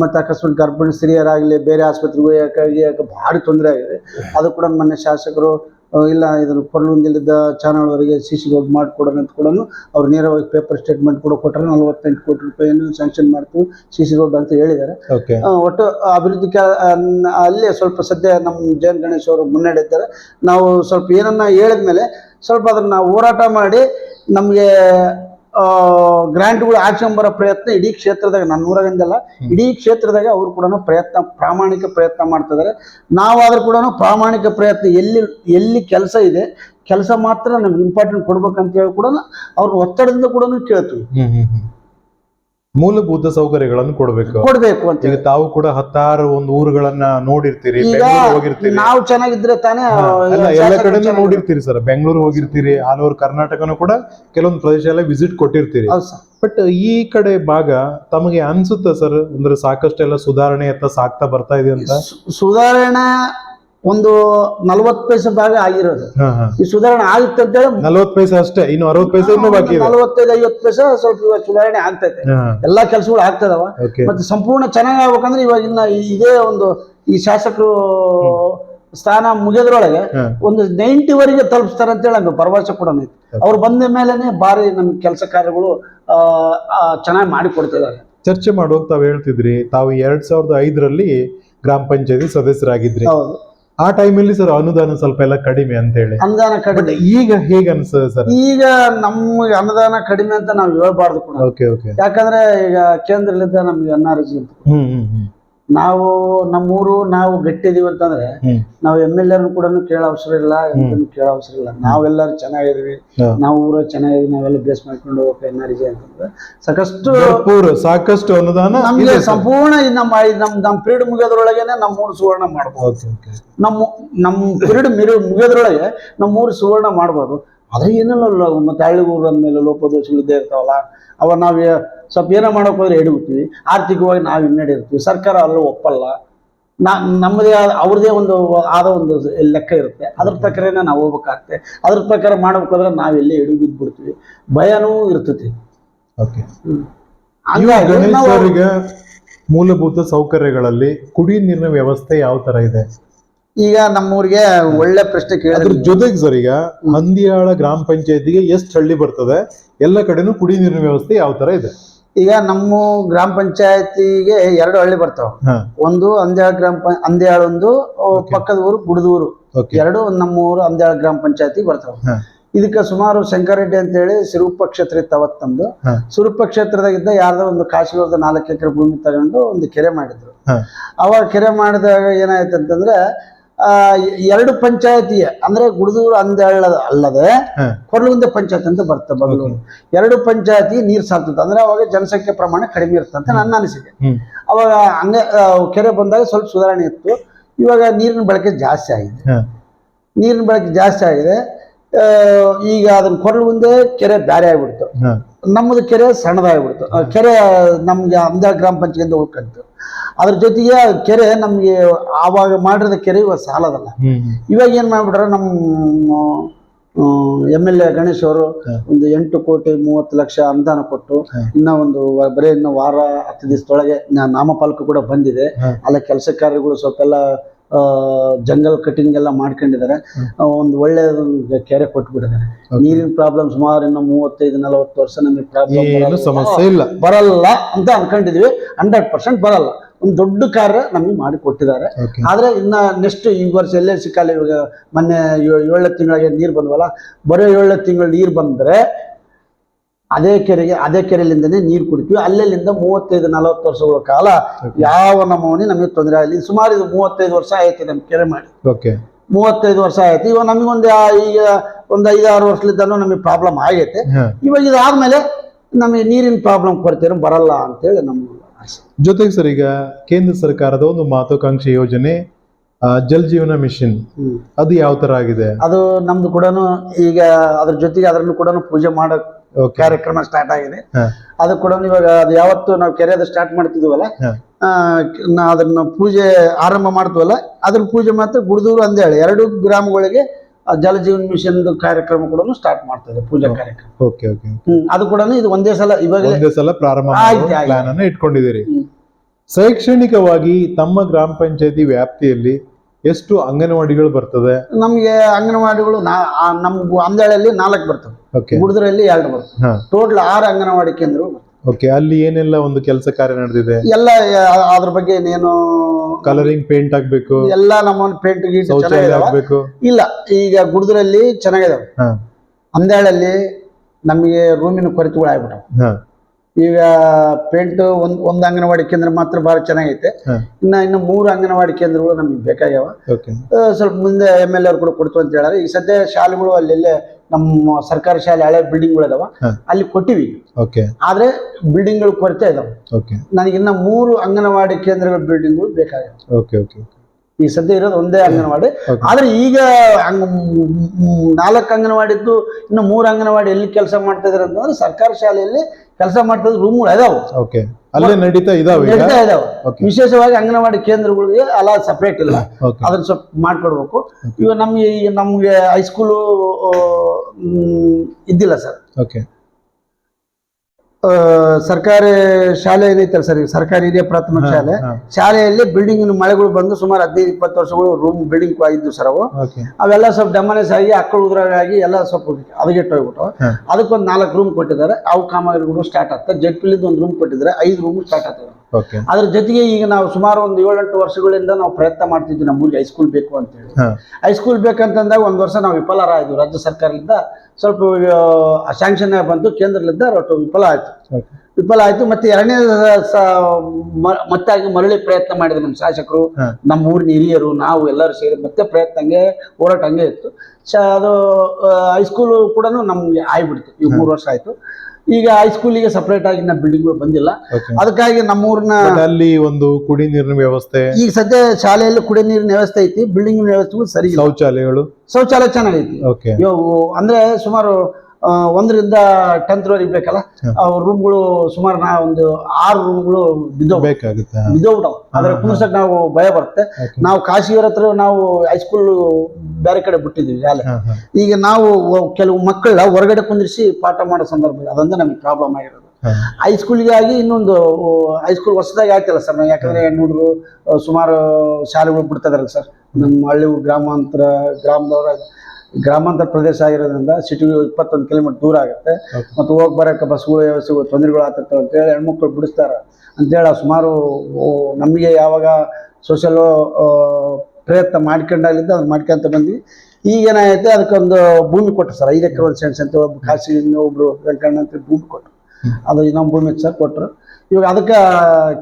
ಮತ್ತು ಅಕಸ್ಮಾತ್ ಗರ್ಭಿಣಿ ಸ್ತ್ರೀಯರಾಗಲಿ ಬೇರೆ ಆಸ್ಪತ್ರೆಗೆ ಭಾರಿ ತೊಂದರೆ ಆಗಿದೆ. ಅದು ಕೂಡ ಮೊನ್ನೆ ಶಾಸಕರು ಇಲ್ಲ ಇದನ್ನು ಕೊರ್ಲುಂದಿಲ್ಲಿದ್ದ ಚಾನಲ್ವರೆಗೆ ಸಿ ಸಿ ರೋಡ್ ಮಾಡಿಕೊಡೋಣ ಅಂತ ಕೂಡ ಅವ್ರು ನೇರವಾಗಿ ಪೇಪರ್ ಸ್ಟೇಟ್ಮೆಂಟ್ ಕೂಡ ಕೊಟ್ಟರೆ ನಲವತ್ತೆಂಟು ಕೋಟಿ ರೂಪಾಯಿಯನ್ನು ಸ್ಯಾಂಕ್ಷನ್ ಮಾಡ್ತೀವಿ ಸಿ ಸಿ ರೋಡ್ ಅಂತ ಹೇಳಿದ್ದಾರೆ. ಓಕೆ ಒಟ್ಟು ಅಭಿವೃದ್ಧಿ ಅಲ್ಲೇ ಅಲ್ಲಿ ಸ್ವಲ್ಪ ಸದ್ಯ ನಮ್ಮ ಜಯನ್ ಗಣೇಶ್ ಅವರು ಮುನ್ನಡೆದಿದ್ದಾರೆ ನಾವು ಸ್ವಲ್ಪ ಏನನ್ನ ಹೇಳಿದ್ಮೇಲೆ ಸ್ವಲ್ಪ ಅದನ್ನ ಹೋರಾಟ ಮಾಡಿ ನಮಗೆ ಗ್ರಾಂಟ್ಗಳು ಹಾಕ್ಸ್ಕೊಂಬರೋ ಪ್ರಯತ್ನ ಇಡೀ ಕ್ಷೇತ್ರದಾಗ ನನ್ನ ಊರಾಗಿಂದಲ್ಲ ಇಡೀ ಕ್ಷೇತ್ರದಾಗ ಅವರು ಕೂಡ ಪ್ರಯತ್ನ ಪ್ರಾಮಾಣಿಕ ಪ್ರಯತ್ನ ಮಾಡ್ತಿದ್ದಾರೆ. ನಾವಾದ್ರೂ ಕೂಡ ಪ್ರಾಮಾಣಿಕ ಪ್ರಯತ್ನ ಎಲ್ಲಿ ಎಲ್ಲಿ ಕೆಲಸ ಇದೆ ಕೆಲಸ ಮಾತ್ರ ನಮ್ಗೆ ಇಂಪಾರ್ಟೆಂಟ್ ಕೊಡ್ಬೇಕಂತ ಹೇಳಿ ಕೂಡ ಅವ್ರ ಒತ್ತಡದಿಂದ ಕೂಡ ಕೇಳ್ತೀವಿ. ಮೂಲಭೂತ ಸೌಕರ್ಯಗಳನ್ನು ಕೊಡ್ಬೇಕು. ಕೊಡ್ಬೇಕು ಅಂತ ಈಗ ತಾವು ಕೂಡ ಹತ್ತಾರು ಒಂದು ಊರುಗಳನ್ನ ನೋಡಿರ್ತೀರಿ ಈಗ ಬೆಂಗಳೂರು ಹೋಗಿರ್ತೀರಿ. ನಾವು ಚೆನ್ನಾಗಿದ್ರೆ ತಾನೇ ಅಲ್ಲ ಎಲ್ಲ ಶಾಸಕರು ಕಡೆನೂ ನೋಡಿರ್ತೀರಿ ಸರ್. ಬೆಂಗಳೂರು ಹೋಗಿರ್ತೀರಿ ಆಲ್ ಓವರ್ ಕರ್ನಾಟಕನೂ ಕೂಡ ಕೆಲವೊಂದು ಪ್ರದೇಶ ಎಲ್ಲ ವಿಸಿಟ್ ಕೊಟ್ಟಿರ್ತೀರಿ. ಹೌದು ಸರ್. ಬಟ್ ಈ ಕಡೆ ಭಾಗ ತಮಗೆ ಅನ್ಸುತ್ತಾ ಸರ್? ಅಂದ್ರೆ ಸಾಕಷ್ಟೆಲ್ಲ ಸುಧಾರಣೆ ಅಂತ ಸಾಕ್ತಾ ಬರ್ತಾ ಇದೆ ಅಂತ? ಸುಧಾರಣೆ ಒಂದು ನಲವತ್ತು ಪೈಸೆ ಭಾಗ ಆಗಿರೋದು. ಈ ಸುಧಾರಣೆ ಆಗುತ್ತೆ ಅಂತ ಹೇಳಿ ನಲ್ವತ್ ಪೈಸೆ ಅಷ್ಟೇ ಇನ್ನು ಅರವತ್ ಪೈಸೆ ಇನ್ನೂ ಬಾಕಿ ನಲವತ್ತೈದು ಐವತ್ತು ಪೈಸೆ ಸ್ವಲ್ಪ ಇವಾಗ ಸುಧಾರಣೆ ಆಗ್ತೈತೆ ಎಲ್ಲಾ ಕೆಲಸಗಳು ಆಗ್ತದವ ಮತ್ತೆ ಸಂಪೂರ್ಣ ಚೆನ್ನಾಗಿ ಆಗ್ಬೇಕಂದ್ರೆ ಇವಾಗ ಇನ್ನ ಇದೇ ಒಂದು ಈ ಶಾಸಕರು ಸ್ಥಾನ ಮುಗಿಯೋದ್ರೊಳಗೆ ಹಾ. ಒಂದು ನೈಂಟಿ ವರೆಗೆ ತಲುಪಿಸ್ತಾರೆ ಅಂತೇಳಿ ನಮ್ಗೆ ಭರವಸೆ ಕೂಡ ಅವ್ರು ಬಂದ ಮೇಲೆನೆ ಬಾರಿ ನಮ್ ಕೆಲಸ ಕಾರ್ಯಗಳು ಚೆನ್ನಾಗಿ ಮಾಡಿಕೊಡ್ತಿದ್ದಾರೆ ಚರ್ಚೆ ಮಾಡುವಾಗ ತಾವು ಹೇಳ್ತಿದ್ರಿ ತಾವು ಎರಡ್ ಸಾವಿರದ ಐದರಲ್ಲಿ ಗ್ರಾಮ ಪಂಚಾಯತಿ ಸದಸ್ಯರಾಗಿದ್ರಿ. ಆ ಟೈಮಲ್ಲಿ ಸರ್ ಅನುದಾನ ಸ್ವಲ್ಪ ಎಲ್ಲ ಕಡಿಮೆ ಅಂತ ಹೇಳಿ ಅನುದಾನ ಕಡಿಮೆ. ಈಗ ಹೇಗೆ ಅನ್ಸದ ಸರ್ ಈಗ ನಮ್ಗೆ ಅನುದಾನ ಕಡಿಮೆ ಅಂತ ನಾವು ಹೇಳ್ಬಾರ್ದು ಕೂಡ. ಓಕೆ ಓಕೆ ಯಾಕಂದ್ರೆ ಈಗ ಕೇಂದ್ರದಿಂದ ನಮ್ಗೆ ಎನ್ ಆರ್ ಜಿ ಅಂತ. ಹ್ಮ್. ನಾವು ನಮ್ಮೂರು ನಾವು ಗಟ್ಟಿದೀವಿ ಅಂತಂದ್ರೆ ನಾವು ಎಂ ಎಲ್ ಕೂಡನು ಕೂಡ ಕೇಳೋ ಅವಸರ ಇಲ್ಲ ಎಂತನೂ ಕೇಳೋ ಅವಸರ ಇಲ್ಲ. ನಾವೆಲ್ಲರೂ ಚೆನ್ನಾಗಿದ್ವಿ. ನಾವು ಊರ ಚೆನ್ನಾಗಿ ನಾವೆಲ್ಲ ಬೇಸ್ ಮಾಡ್ಕೊಂಡು ಹೋಗಕ್ಕೆ ಎನ್ ಆರ್ ಜಿ ಅಂತಂದ್ರೆ ಸಾಕಷ್ಟು ಸಾಕಷ್ಟು ಅನುದಾನ ನಮ್ಗೆ ಸಂಪೂರ್ಣ ನಮ್ಮ ನಮ್ಮ ನಮ್ಮ ಪೀರಿಯಡ್ ಮುಗಿಯೋದ್ರೊಳಗೇನೆ ನಮ್ಮೂರು ಸುವರ್ಣ ಮಾಡ್ಬೋದು. ನಮ್ಮ ನಮ್ಮ ಪೀರಿಯಡ್ ಮಿರು ಮುಗಿಯೋದ್ರೊಳಗೆ ನಮ್ಮ ಊರು ಸುವರ್ಣ ಮಾಡ್ಬೋದು. ಆದ್ರೆ ಏನಲ್ಲ ಮತ್ತೆ ಹಳ್ಳಿಗೂರು ಅಂದಮೇಲೆ ಲೋಪದೋಷಗಳು ಇದ್ದೇ ಇರ್ತಾವಲ್ಲ ಅವ ನಾವು ಸ್ವಲ್ಪ ಏನೋ ಮಾಡೋಕೆ ಹೋದ್ರೆ ಎಡಗುತ್ತೀವಿ ಆರ್ಥಿಕವಾಗಿ ನಾವು ಹಿನ್ನಡೆ ಇರ್ತೀವಿ. ಸರ್ಕಾರ ಅಲ್ಲೂ ಒಪ್ಪಲ್ಲ. ನಾ ನಮ್ಮದೇ ಆದ ಅವ್ರದೇ ಒಂದು ಆದ ಒಂದು ಲೆಕ್ಕ ಇರುತ್ತೆ. ಅದ್ರ ಪ್ರಕಾರನೇ ನಾವು ಹೋಗ್ಬೇಕಾಗತ್ತೆ. ಅದ್ರ ಪ್ರಕಾರ ಮಾಡ್ಬೇಕಾದ್ರೆ ನಾವೆಲ್ಲಿ ಎಡುಗಿದ್ ಬಿಡ್ತೀವಿ ಭಯನೂ ಇರ್ತೈತಿ. ಓಕೆ. ಮೂಲಭೂತ ಸೌಕರ್ಯಗಳಲ್ಲಿ ಕುಡಿ ನೀರಿನ ವ್ಯವಸ್ಥೆ ಯಾವ ತರ ಇದೆ? ಈಗ ನಮ್ಮೂರಿಗೆ ಒಳ್ಳೆ ಪ್ರಶ್ನೆ ಅದ್ರ ಕೇಳಿದ್ರೆ ಜೊತೆಗೆ ಸರ್ ಈಗ ಹಂದಿಯಾಳ ಗ್ರಾಮ ಪಂಚಾಯತಿಗೆ ಎಷ್ಟು ಹಳ್ಳಿ ಬರ್ತದೆ? ಎಲ್ಲ ಕಡೆನೂ ಕುಡಿ ನೀರಿನ ವ್ಯವಸ್ಥೆ ಯಾವ ತರ ಇದೆ? ಈಗ ನಮ್ಮ ಗ್ರಾಮ ಪಂಚಾಯತಿಗೆ ಎರಡು ಹಳ್ಳಿ ಬರ್ತಾವ. ಒಂದು ಅಂದ್ಯಾಳ ಗ್ರಾಮ ಅಂದ್ಯಾಳ ಒಂದು ಪಕ್ಕದ ಊರು ಗುಡದೂರು. ಎರಡು ನಮ್ಮ ಊರು ಅಂದ್ಯಾಳ ಗ್ರಾಮ ಪಂಚಾಯತಿ ಬರ್ತಾವ. ಇದಕ್ಕೆ ಸುಮಾರು ಶಂಕರೆಡ್ಡಿ ಅಂತೇಳಿ ಸಿರುಪ ಕ್ಷೇತ್ರ ಇತ್ತು ತಂದು ಸಿರುಪ್ಪ ಸಿರುಪ ಕ್ಷೇತ್ರದಾಗಿದ್ದ ಯಾರ್ದೋ ಒಂದು ಕಾಶಿವರ್ದ ನಾಲ್ಕು ಎಕರೆ ಭೂಮಿ ತಗೊಂಡು ಒಂದು ಕೆರೆ ಮಾಡಿದ್ರು. ಅವಾಗ ಕೆರೆ ಮಾಡಿದಾಗ ಏನಾಯ್ತು ಅಂತಂದ್ರೆ ಎರಡು ಪಂಚಾಯತಿಯ ಅಂದ್ರೆ ಗುಡದೂರು ಅಂದ ಅಲ್ಲದೆ ಹಾ. ಕೊರ್ಲಗುಂದ ಪಂಚಾಯತ್ ಅಂತ ಬರ್ತದೆ ಬಗಲೂರು ಎರಡು ಪಂಚಾಯತಿ ನೀರು ಸಾರ್ತದೆ ಅಂದ್ರೆ ಅವಾಗ ಜನಸಂಖ್ಯೆ ಪ್ರಮಾಣ ಕಡಿಮೆ ಇರ್ತದೆ ಅಂತ ನನ್ನ ಅನಿಸಿಕೆ. ಅವಾಗ ಹಂಗೆ ಕೆರೆ ಬಂದಾಗ ಸ್ವಲ್ಪ ಸುಧಾರಣೆ ಇತ್ತು. ಇವಾಗ ನೀರಿನ ಬಳಕೆ ಜಾಸ್ತಿ ಆಗಿದೆ. ನೀರಿನ ಬಳಕೆ ಜಾಸ್ತಿ ಆಗಿದೆ. ಈಗ ಅದನ್ನ ಕೊರಳು ಮುಂದೆ ಕೆರೆ ಬ್ಯಾರೆ ಆಗ್ಬಿಡ್ತು. ನಮ್ಮದು ಕೆರೆ ಸಣ್ಣದಾಗ್ಬಿಡ್ತು. ಕೆರೆ ನಮ್ಗೆ ಅಂದ ಗ್ರಾಮ ಪಂಚಾಯತ್ ಉಳ್ಕಂತು. ಅದ್ರ ಜೊತೆಗೆ ಕೆರೆ ನಮ್ಗೆ ಆವಾಗ ಮಾಡಿರೋದ ಕೆರೆ ಇವಾಗ ಸಾಲದಲ್ಲ. ಇವಾಗ ಏನ್ ಮಾಡ್ಬಿಟ್ರೆ ನಮ್ಮ ಎಂ ಎಲ್ ಎ ಗಣೇಶ್ ಅವರು ಒಂದು ಎಂಟು ಕೋಟಿ ಮೂವತ್ತು ಲಕ್ಷ ಅನುದಾನ ಕೊಟ್ಟು ಇನ್ನ ಒಂದು ಬರೀ ಇನ್ನು ವಾರ ಹತ್ತು ದಿವಸದೊಳಗೆ ನಾಮಫಲಕ ಕೂಡ ಬಂದಿದೆ. ಅಲ್ಲ ಕೆಲಸ ಕಾರ್ಯಗಳು ಸ್ವಲ್ಪ ಎಲ್ಲ ಜಂಗಲ್ ಕಟಿಂಗ್ ಎಲ್ಲ ಮಾಡ್ಕೊಂಡಿದ್ದಾರೆ. ಒಂದು ಒಳ್ಳೆ ಕೆರೆ ಕೊಟ್ಬಿಟ್ಟಿದ್ದಾರೆ. ನೀರಿನ ಪ್ರಾಬ್ಲಮ್ ಸುಮಾರು ಇನ್ನು ಮೂವತ್ತೈದು ನಲವತ್ತು ವರ್ಷ ನಮಗೆ ಪ್ರಾಬ್ಲಮ್ ಸಮಸ್ಯೆ ಇಲ್ಲ. ಬರಲ್ಲ ಅಂತ ಅನ್ಕೊಂಡಿದೀವಿ ಹಂಡ್ರೆಡ್ ಪರ್ಸೆಂಟ್ ಬರಲ್ಲ. ಒಂದು ದೊಡ್ಡ ಕಾರ್ಯ ನಮಗೆ ಮಾಡಿ ಕೊಟ್ಟಿದ್ದಾರೆ. ಆದ್ರೆ ಇನ್ನ ನೆಕ್ಸ್ಟ್ ಈ ವರ್ಷ ಎಲ್ಲೇ ಸಿಕ್ಕಲ್ಲ ಇವಾಗ ಮೊನ್ನೆ ಏ- ಏಳನೇ ತಿಂಗಳಿಗೆ ನೀರು ಬಂದ್ವಲ್ಲ ಬರೋ ಏಳನೇ ತಿಂಗಳು ನೀರು ಬಂದ್ರೆ ಅದೇ ಕೆರೆಗೆ ಅದೇ ಕೆರೆಲಿಂದನೇ ನೀರು ಕುಡಿತೀವಿ. ಅಲ್ಲೆಲ್ಲಿಂದ ಮೂವತ್ತೈದು ನಲವತ್ತು ವರ್ಷಗಳ ಕಾಲ ಯಾವ ನಮೂನಿ ನಮಗೆ ತೊಂದರೆ ಆಗಲಿ ಸುಮಾರು ಇದು ಮೂವತ್ತೈದು ವರ್ಷ ಆಯ್ತು ನಮ್ಮ ಕೆರೆ ಮಾಡಿ. ಓಕೆ ಮೂವತ್ತೈದು ವರ್ಷ ಆಯ್ತು. ಇವಾಗ ನಮಗೊಂದು ಈಗ ಒಂದು ಐದಾರು ವರ್ಷಲಿದ್ದಾನು ನಮಗೆ ಪ್ರಾಬ್ಲಮ್ ಆಗೈತೆ. ಇವಾಗ ಇದಾದ್ಮೇಲೆ ನಮಗೆ ನೀರಿನ ಪ್ರಾಬ್ಲಮ್ ಕೊರತೆ ಬರಲ್ಲ ಅಂತೇಳಿ ನಮ್ಮ ಜೊತೆಗೆ ಸರ್ ಈಗ ಕೇಂದ್ರ ಸರ್ಕಾರದ ಒಂದು ಮಹತ್ವಾಕಾಂಕ್ಷಿ ಯೋಜನೆ ಜಲ್ ಜೀವನ ಮಿಷನ್. ಅದು ಯಾವ ತರ ಆಗಿದೆ? ಅದು ನಮ್ದು ಕೂಡ ಈಗ ಅದ್ರ ಜೊತೆಗೆ ಅದರಲ್ಲೂ ಕೂಡ ಪೂಜೆ ಮಾಡೋ ಕಾರ್ಯಕ್ರಮ ಸ್ಟಾರ್ಟ್ ಆಗಿದೆ. ಅದು ಕೂಡ ಇವಾಗ ಅದು ಯಾವತ್ತು ನಾವು ಕೆರೆಯದು ಸ್ಟಾರ್ಟ್ ಮಾಡ್ತಿದ್ವಲ್ಲ ಅದನ್ನ ಪೂಜೆ ಆರಂಭ ಮಾಡ್ತೀವಲ್ಲ ಅದ್ರ ಪೂಜೆ ಮಾತ್ರ ಗುಡ್ದೂರು ಅಂದೇಳಿ ಎರಡು ಗ್ರಾಮಗಳಿಗೆ ಜಲ ಜೀವನ್ ಮಿಷನ್ ಕಾರ್ಯಕ್ರಮ ಕೂಡ ಸ್ಟಾರ್ಟ್ ಮಾಡ್ತದೆ ಪೂಜಾ ಕಾರ್ಯಕ್ರಮ. ಓಕೆ ಓಕೆ ಹ್ಮ್ ಅದು ಕೂಡ ಇದು ಒಂದೇ ಸಲ ಇವಾಗ ಒಂದೇ ಸಲ ಪ್ರಾರಂಭ. ಪ್ಲಾನ್ ಅನ್ನ ಇಟ್ಕೊಂಡಿದ್ದೀರಿ. ಶೈಕ್ಷಣಿಕವಾಗಿ ತಮ್ಮ ಗ್ರಾಮ ಪಂಚಾಯತಿ ವ್ಯಾಪ್ತಿಯಲ್ಲಿ ಎಷ್ಟು ಅಂಗನವಾಡಿಗಳು ಬರ್ತದೆ? ನಮಗೆ ಅಂಗನವಾಡಿಗಳು ನಾ ಆ, ನಮ್ಗೆ ಅಂದೇಳಲ್ಲಿ ನಾಲ್ಕು ಬರ್ತವೆ. ಗುಡ್ದರಲ್ಲಿ ಎರಡು ಬರ್ತವೆ. ಟೋಟಲ್ ಆರು ಅಂಗನವಾಡಿ ಕೇಂದ್ರಗಳು. ಓಕೆ ಅಲ್ಲಿ ಏನೆಲ್ಲ ಒಂದು ಕೆಲಸ ಕಾರ್ಯ ನಡೆದಿದೆ? ಎಲ್ಲ ಅದ್ರ ಬಗ್ಗೆ ಏನು ಕಲರಿಂಗ್ ಪೇಂಟ್ ಹಾಕ್ಬೇಕು. ಎಲ್ಲ ನಮ್ಮ ಪೇಂಟ್ ಗೀಟ್ ಶೌಚಾಲಯ ಚೆನ್ನಾಗಿದಾವ? ಆಗ್ಬೇಕು ಇಲ್ಲ ಈಗ ಗುಡ್ದರಲ್ಲಿ ಚೆನ್ನಾಗಿದಾವೆ. ಅಂದೇಳಲ್ಲಿ ಅಂದಾಳಲ್ಲಿ ನಮಗೆ ರೂಮಿನ ಕೊರತೆಗಳು ಆಗ್ಬಿಟ್ಟವು. ಹಾ. ಈಗ ಪೇಂಟ್ ಒಂದ್ ಒಂದ್ ಅಂಗನವಾಡಿ ಕೇಂದ್ರ ಮಾತ್ರ ಬಹಳ ಚೆನ್ನಾಗೈತೆ. ಇನ್ನ ಇನ್ನ ಮೂರು ಅಂಗನವಾಡಿ ಕೇಂದ್ರಗಳು ನಮ್ಗೆ ಬೇಕಾಗ್ಯಾವ. ಸ್ವಲ್ಪ ಮುಂದೆ ಎಂ ಎಲ್ ಅವ್ರು ಕೂಡ ಕೊಡ್ತು ಅಂತ ಹೇಳಾರೆ ಈಗ ಸದ್ಯ ಶಾಲೆಗಳು ಅಲ್ಲೆಲ್ಲೇ ನಮ್ಮ ಸರ್ಕಾರಿ ಶಾಲೆ ಹಳೆ ಬಿಲ್ಡಿಂಗ್ಗಳು ಹಾ. ಅಲ್ಲಿ ಕೊಟ್ಟಿವಿ. ಓಕೆ ಆದ್ರೆ ಬಿಲ್ಡಿಂಗ್ಗಳು ಕೊರತೆ ಇದಾವೆ. ಓಕೆ ನನಗಿನ್ನ ಮೂರು ಅಂಗನವಾಡಿ ಕೇಂದ್ರಗಳ ಬಿಲ್ಡಿಂಗ್ಗಳು ಬೇಕಾಗ್ಯಾವ. ಓಕೆ ಓಕೆ ಈ ಸದ್ಯ ಇರೋದು ಒಂದೇ ಅಂಗನವಾಡಿ. ಆದ್ರೆ ಈಗ ನಾಲ್ಕು ಅಂಗನವಾಡಿ ಇದ್ದು ಇನ್ನು ಮೂರು ಅಂಗನವಾಡಿ ಎಲ್ಲಿ ಕೆಲಸ ಮಾಡ್ತಾ ಇದ್ರೆ ಅಂತಂದ್ರೆ ಸರ್ಕಾರಿ ಶಾಲೆಯಲ್ಲಿ ಕೆಲಸ ಮಾಡ್ತದ ರೂಮ್ಗಳು ಇದಾವೆ. ಓಕೆ ಅಲ್ಲೇ ನಡೀತಾ ಇದಾವೆ ನಡೀತಾ ಇದಾವೆ. ವಿಶೇಷವಾಗಿ ಅಂಗನವಾಡಿ ಕೇಂದ್ರಗಳಿಗೆ ಅಲ್ಲ ಸಪ್ರೇಟ್ ಇಲ್ಲ. ಅದನ್ನ ಸ್ವಲ್ಪ ಮಾಡ್ಕೊಡ್ಬೇಕು. ಇವಾಗ ನಮ್ಗೆ ನಮ್ಗೆ ಹೈಸ್ಕೂಲು ಇದ್ದಿಲ್ಲ ಸರ್. ಓಕೆ ಸರ್ಕಾರಿ ಶಾಲೆ ಏನೈತಲ್ಲ ಸರ್ ಈಗ ಸರ್ಕಾರಿ ಹಿರಿಯ ಪ್ರಾಥಮಿಕ ಶಾಲೆ. ಹಾ. ಶಾಲೆಯಲ್ಲಿ ಬಿಲ್ಡಿಂಗ್ ಮಳೆಗಳು ಬಂದು ಸುಮಾರು ಹದಿನೈದು ಇಪ್ಪತ್ತು ವರ್ಷಗಳು ರೂಮ್ ಬಿಲ್ಡಿಂಗ್ ಆಗಿದ್ದು ಸರ್ ಅವು. ಅವೆಲ್ಲ ಸ್ವಲ್ಪ ಡಮನೇಸ್ ಆಗಿ ಅಕ್ಕಳು ಉದ್ರಾಗಿ ಎಲ್ಲ ಸ್ವಲ್ಪ ಅದಗೆಟ್ಟು ಹೋಗ್ಬಿಟ್ಟು ಹಾ. ಅದಕ್ಕೊಂದು ನಾಲ್ಕು ರೂಮ್ ಕೊಟ್ಟಿದ್ದಾರೆ. ಅವು ಕಾಮಗಾರಿಗಳು ಸ್ಟಾರ್ಟ್ ಆಗ್ತದೆ ಜೆಡ್ ಪಿಲಿಂದ ಒಂದು ರೂಮ್ ಕೊಟ್ಟಿದ್ದಾರೆ. ಐದು ರೂಮ್ ಸ್ಟಾರ್ಟ್ ಆಗ್ತದೆ ಅದ್ರ ಜೊತೆಗೆ ಈಗ ನಾವು ಸುಮಾರು ಒಂದು ಏಳೆಂಟು ವರ್ಷಗಳಿಂದ ನಾವು ಪ್ರಯತ್ನ ಮಾಡ್ತಿದ್ವಿ ನಮ್ಮೂರಿಗೆ ಹೈಸ್ಕೂಲ್ ಬೇಕು ಅಂತೇಳಿ. ಹಾ. ಹೈಸ್ಕೂಲ್ ಬೇಕಂತಂದಾಗ ಒಂದು ವರ್ಷ ನಾವು ವಿಫಲರಾಯಿದ್ವಿ ರಾಜ್ಯ ಸರ್ಕಾರದಿಂದ ಸ್ವಲ್ಪ ಸ್ಯಾಂಕ್ಷನ್ ಬಂತು ಕೇಂದ್ರದಿಂದ ಒಟ್ಟು ವಿಫಲ ಆಯಿತು ವಿಫಲ ಆಯ್ತು. ಮತ್ತೆ ಎರಡನೇ ಮತ್ತೆ ಆಗಿ ಮರಳಿ ಪ್ರಯತ್ನ ಮಾಡಿದ್ರು ನಮ್ಮ ಶಾಸಕರು. ನಮ್ಮ ಊರಿನ ಹಿರಿಯರು ನಾವು ಎಲ್ಲರೂ ಸೇರಿ ಮತ್ತೆ ಪ್ರಯತ್ನ ಹಂಗೆ ಹೋರಾಟ ಹಂಗೆ ಇತ್ತು. ಶ ಅದು ಹೈಸ್ಕೂಲು ಕೂಡ ನಮ್ಗೆ ಆಗ್ಬಿಡ್ತು ಈಗ ಮೂರು ವರ್ಷ ಆಯ್ತು. ಈಗ ಹೈಸ್ಕೂಲಿಗೆ ಸಪ್ರೇಟ್ ಆಗಿ ನಮ್ಮ ಬಿಲ್ಡಿಂಗ್ ಬಂದಿಲ್ಲ. ಅದಕ್ಕಾಗಿ ನಮ್ಮೂರಿನ ಅಲ್ಲಿ ಒಂದು ಕುಡಿ ನೀರಿನ ವ್ಯವಸ್ಥೆ. ಈಗ ಸದ್ಯ ಶಾಲೆಯಲ್ಲಿ ಕುಡಿ ನೀರಿನ ವ್ಯವಸ್ಥೆ ಐತಿ ಬಿಲ್ಡಿಂಗ್ ವ್ಯವಸ್ಥೆಗಳು ಸರಿ ಶೌಚಾಲಯಗಳು. ಶೌಚಾಲಯ ಚೆನ್ನಾಗೈತಿ. ಓಕೆ ಅಂದ್ರೆ ಸುಮಾರು ಒಂದರಿಂದ ಟೆಂತ್ ವರೆಗೆ ಬೇಕಲ್ಲ ಅವ್ರ ರೂಮ್ಗಳು ಸುಮಾರು ನಾ ಒಂದು ಆರು ರೂಮ್ಗಳು ಬೇಕಾಗುತ್ತೆ ಬಿದ್ದೋಗ್ಬಿಟ್ಟವು ಅದ್ರ. ಕುಂದ್ಸಕ್ ನಾವು ಭಯ ಬರುತ್ತೆ. ನಾವು ಕಾಶಿಯವರ ಹತ್ರ ನಾವು ಹೈಸ್ಕೂಲ್ ಬೇರೆ ಕಡೆ ಬಿಟ್ಟಿದ್ವಿ ಶಾಲೆ. ಈಗ ನಾವು ಕೆಲವು ಮಕ್ಕಳ ಹೊರಗಡೆ ಕುಂದಿರಿಸಿ ಪಾಠ ಮಾಡೋ ಸಂದರ್ಭ ಅದೊಂದು ನಮಗೆ ಪ್ರಾಬ್ಲಮ್ ಆಗಿರೋದು. ಹೈಸ್ಕೂಲಿಗೆ ಆಗಿ ಇನ್ನೊಂದು ಹೈಸ್ಕೂಲ್ ಹೊಸದಾಗಿ ಆಯ್ತಲ್ಲ ಸರ್ ಯಾಕಂದ್ರೆ ಹೆಣ್ಣುಡ್ರು ಸುಮಾರು ಶಾಲೆಗಳು ಬಿಡ್ತಾ ಇದಾರೆ ಸರ್. ನಮ್ಮ ಹಳ್ಳಿ ಗ್ರಾಮಾಂತರ ಗ್ರಾಮದವ್ರ ಗ್ರಾಮಾಂತರ ಪ್ರದೇಶ ಆಗಿರೋದ್ರಿಂದ ಸಿಟಿಗೆ ಇಪ್ಪತ್ತೊಂದು ಕಿಲೋಮೀಟರ್ ದೂರ ಆಗುತ್ತೆ. ಮತ್ತು ಹೋಗಿ ಬರೋಕ್ಕೆ ಬಸ್ಗಳು ವ್ಯವಸ್ಥೆಗಳು ತೊಂದರೆಗಳು ಆಗ್ತಿರ್ತವೆ ಅಂತೇಳಿ ಹೆಣ್ಮಕ್ಳು ಬಿಡಿಸ್ತಾರೆ. ಅಂತೇಳಿ ಸುಮಾರು ನಮಗೆ ಯಾವಾಗ ಸೋಷಲ್ ಪ್ರಯತ್ನ ಮಾಡ್ಕೊಂಡಾಗಿದ್ದು ಅದು ಮಾಡ್ಕೊಂತ ಬಂದ್ವಿ. ಈಗ ಏನಾಗೈತೆ ಅದಕ್ಕೊಂದು ಭೂಮಿ ಕೊಟ್ಟರು ಸರ್. ಐದು ಎಕರೆ ಒಂದು ಸೆಂಟ್ಸ್ ಅಂತ ಒಬ್ಬರು ಖಾಸಗಿಯಿಂದ ಒಬ್ರು ವೆಂಕಣ್ಣ ಅಂತ ಭೂಮಿ ಕೊಟ್ಟರು ಅದು ಇನ್ನೊಂದು ಭೂಮಿ ಸರ್ ಕೊಟ್ಟರು ಇವಾಗ ಅದಕ್ಕೆ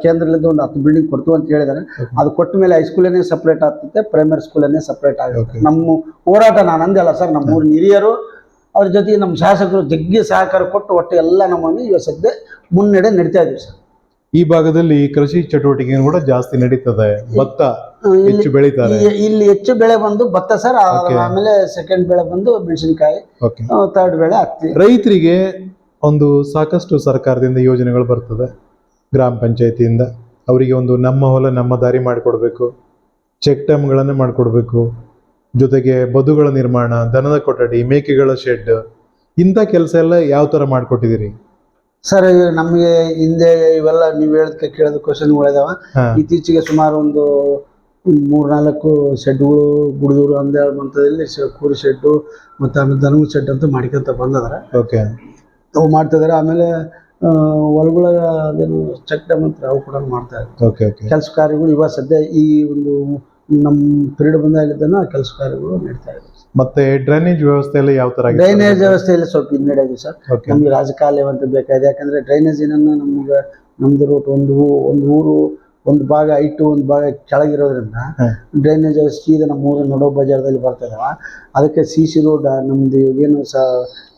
ಕೇಂದ್ರದಿಂದ ಒಂದು ಹತ್ತು ಬಿಲ್ಡಿಂಗ್ ಕೊಡ್ತು ಅಂತ ಹೇಳಿದಾರೆ. ಅದು ಕೊಟ್ಟ ಮೇಲೆ ಹೈಸ್ಕೂಲನ್ನೇ ಸಪ್ರೇಟ್ ಆಗ್ತೈತೆ ಪ್ರೈಮರಿ ಸ್ಕೂಲನ್ನೇ ಸಪ್ರೇಟ್ ಆಗುತ್ತೆ. ನಮ್ಮ ಹೋರಾಟ ನಾನು ಅಂದಲ್ಲ ಸರ್ ನಮ್ಮ ಊರಿನ ಹಿರಿಯರು ಅವ್ರ ಜೊತೆಗೆ ನಮ್ಮ ಶಾಸಕರು ಜಗ್ಗಿ ಸಹಕಾರ ಕೊಟ್ಟು ಒಟ್ಟು ಎಲ್ಲ ನಮ್ಮನ್ನು ಇವಾಗ ಸದ್ಯ ಮುನ್ನಡೆ ನಡೀತಾ ಇದೀವಿ ಸರ್ ಈ ಭಾಗದಲ್ಲಿ ಕೃಷಿ ಚಟುವಟಿಕೆ ಕೂಡ ಜಾಸ್ತಿ ನಡೀತದೆ. ಭತ್ತ ಇಲ್ಲಿ- ಹೆಚ್ಚು ಬೆಳೀತಾರೆ. ಇಲ್ಲಿ ಹೆಚ್ಚು ಬೆಳೆ ಬಂದು ಭತ್ತ ಸರ್ ಆಮೇಲೆ ಸೆಕೆಂಡ್ ಬೆಳೆ ಬಂದು ಮೆಣಸಿನಕಾಯಿ ಓಕೆ ಥರ್ಡ್ ಬೆಳೆ ಹತ್ತಿ. ರೈತರಿಗೆ ಒಂದು ಸಾಕಷ್ಟು ಸರ್ಕಾರದಿಂದ ಯೋಜನೆಗಳು ಬರ್ತದೆ. ಗ್ರಾಮ ಪಂಚಾಯತಿಯಿಂದ ಅವರಿಗೆ ಒಂದು ನಮ್ಮ ಹೊಲ ನಮ್ಮ ದಾರಿ ಮಾಡಿಕೊಡ್ಬೇಕು ಚೆಕ್ ಡ್ಯಾಮ್ಗಳನ್ನು ಮಾಡಿಕೊಡ್ಬೇಕು ಜೊತೆಗೆ ಬದುಗಳ ನಿರ್ಮಾಣ ದನದ ಕೊಠಡಿ ಮೇಕೆಗಳ ಶೆಡ್ ಇಂಥ ಕೆಲಸ ಎಲ್ಲ ಯಾವ ಥರ ಮಾಡಿಕೊಟ್ಟಿದ್ದೀರಿ? ಸರ್ ನಮಗೆ ಹಿಂದೆ ಇವೆಲ್ಲ ನೀವು ಹೇಳೋದಕ್ಕೆ ಕೇಳಿದ ಕ್ವಶನ್ಗಳಿದಾವೆ ಇತ್ತೀಚೆಗೆ ಸುಮಾರು ಒಂದು ಮೂರ್ನಾಲ್ಕು ಶೆಡ್ಗಳು ಗುಡಿದೂರು ಅಂದೇಳ ಮಂತದಲ್ಲಿ ಕೂರು ಶೆಡ್ಡು ಮತ್ತು ಆಮೇಲೆ ದನಗು ಶೆಡ್ ಅಂತ ಮಾಡ್ಕೊಂತ ಬಂದದಾರೆ. ಓಕೆ ಅವು ಮಾಡ್ತಿದಾರೆ. ಆಮೇಲೆ ಹೊಲಗಳ ಅದೇನು ಚೆಕ್ ಡ್ಯಾಮ್ ಅಂತ ಅವು ಕೂಡ ಮಾಡ್ತಾ ಇದ್ದಾರೆ ಓಕೆ ಓಕೆ ಕೆಲಸ ಕಾರ್ಯಗಳು ಇವಾಗ ಸದ್ಯ ಈ ಒಂದು ನಮ್ಮ ಪೀರಿಯಡ್ ಬಂದಾಗಿದ್ದನ್ನ ಕೆಲಸ ಕಾರ್ಯಗಳು ನಡೀತಾ ಇದೆ ಮತ್ತೆ ಡ್ರೈನೇಜ್ ವ್ಯವಸ್ಥೆ ಎಲ್ಲ ಯಾವ ತರ ಡ್ರೈನೇಜ್ ವ್ಯವಸ್ಥೆಯಲ್ಲಿ ಸ್ವಲ್ಪ ಹಿನ್ನಡೆ ಇದೆ ಸರ್. ನಮ್ಗೆ ರಾಜಕಾಲಯ ಅಂತ ಬೇಕಾಗಿದೆ. ಯಾಕಂದ್ರೆ ಡ್ರೈನೇಜ್ ಏನನ್ನ ನಮ್ಗೆ ನಮ್ದು ರೂಟ್ ಒಂದು ಒಂದು ಊರು ಒಂದು ಭಾಗ ಐಟು ಒಂದು ಭಾಗ ಕೆಳಗಿರೋದ್ರಿಂದ ಇರೋದ್ರಿಂದ ಡ್ರೈನೇಜ್ ಸೀದಾ ನಮ್ಮ ಊರಿನ ನಡೋ ಬಜಾರ್ದಲ್ಲಿ ಬರ್ತಿದಾವ ಅದಕ್ಕೆ ಸಿ ಸಿ ರೋಡ್ ನಮ್ದು ಏನು ಸ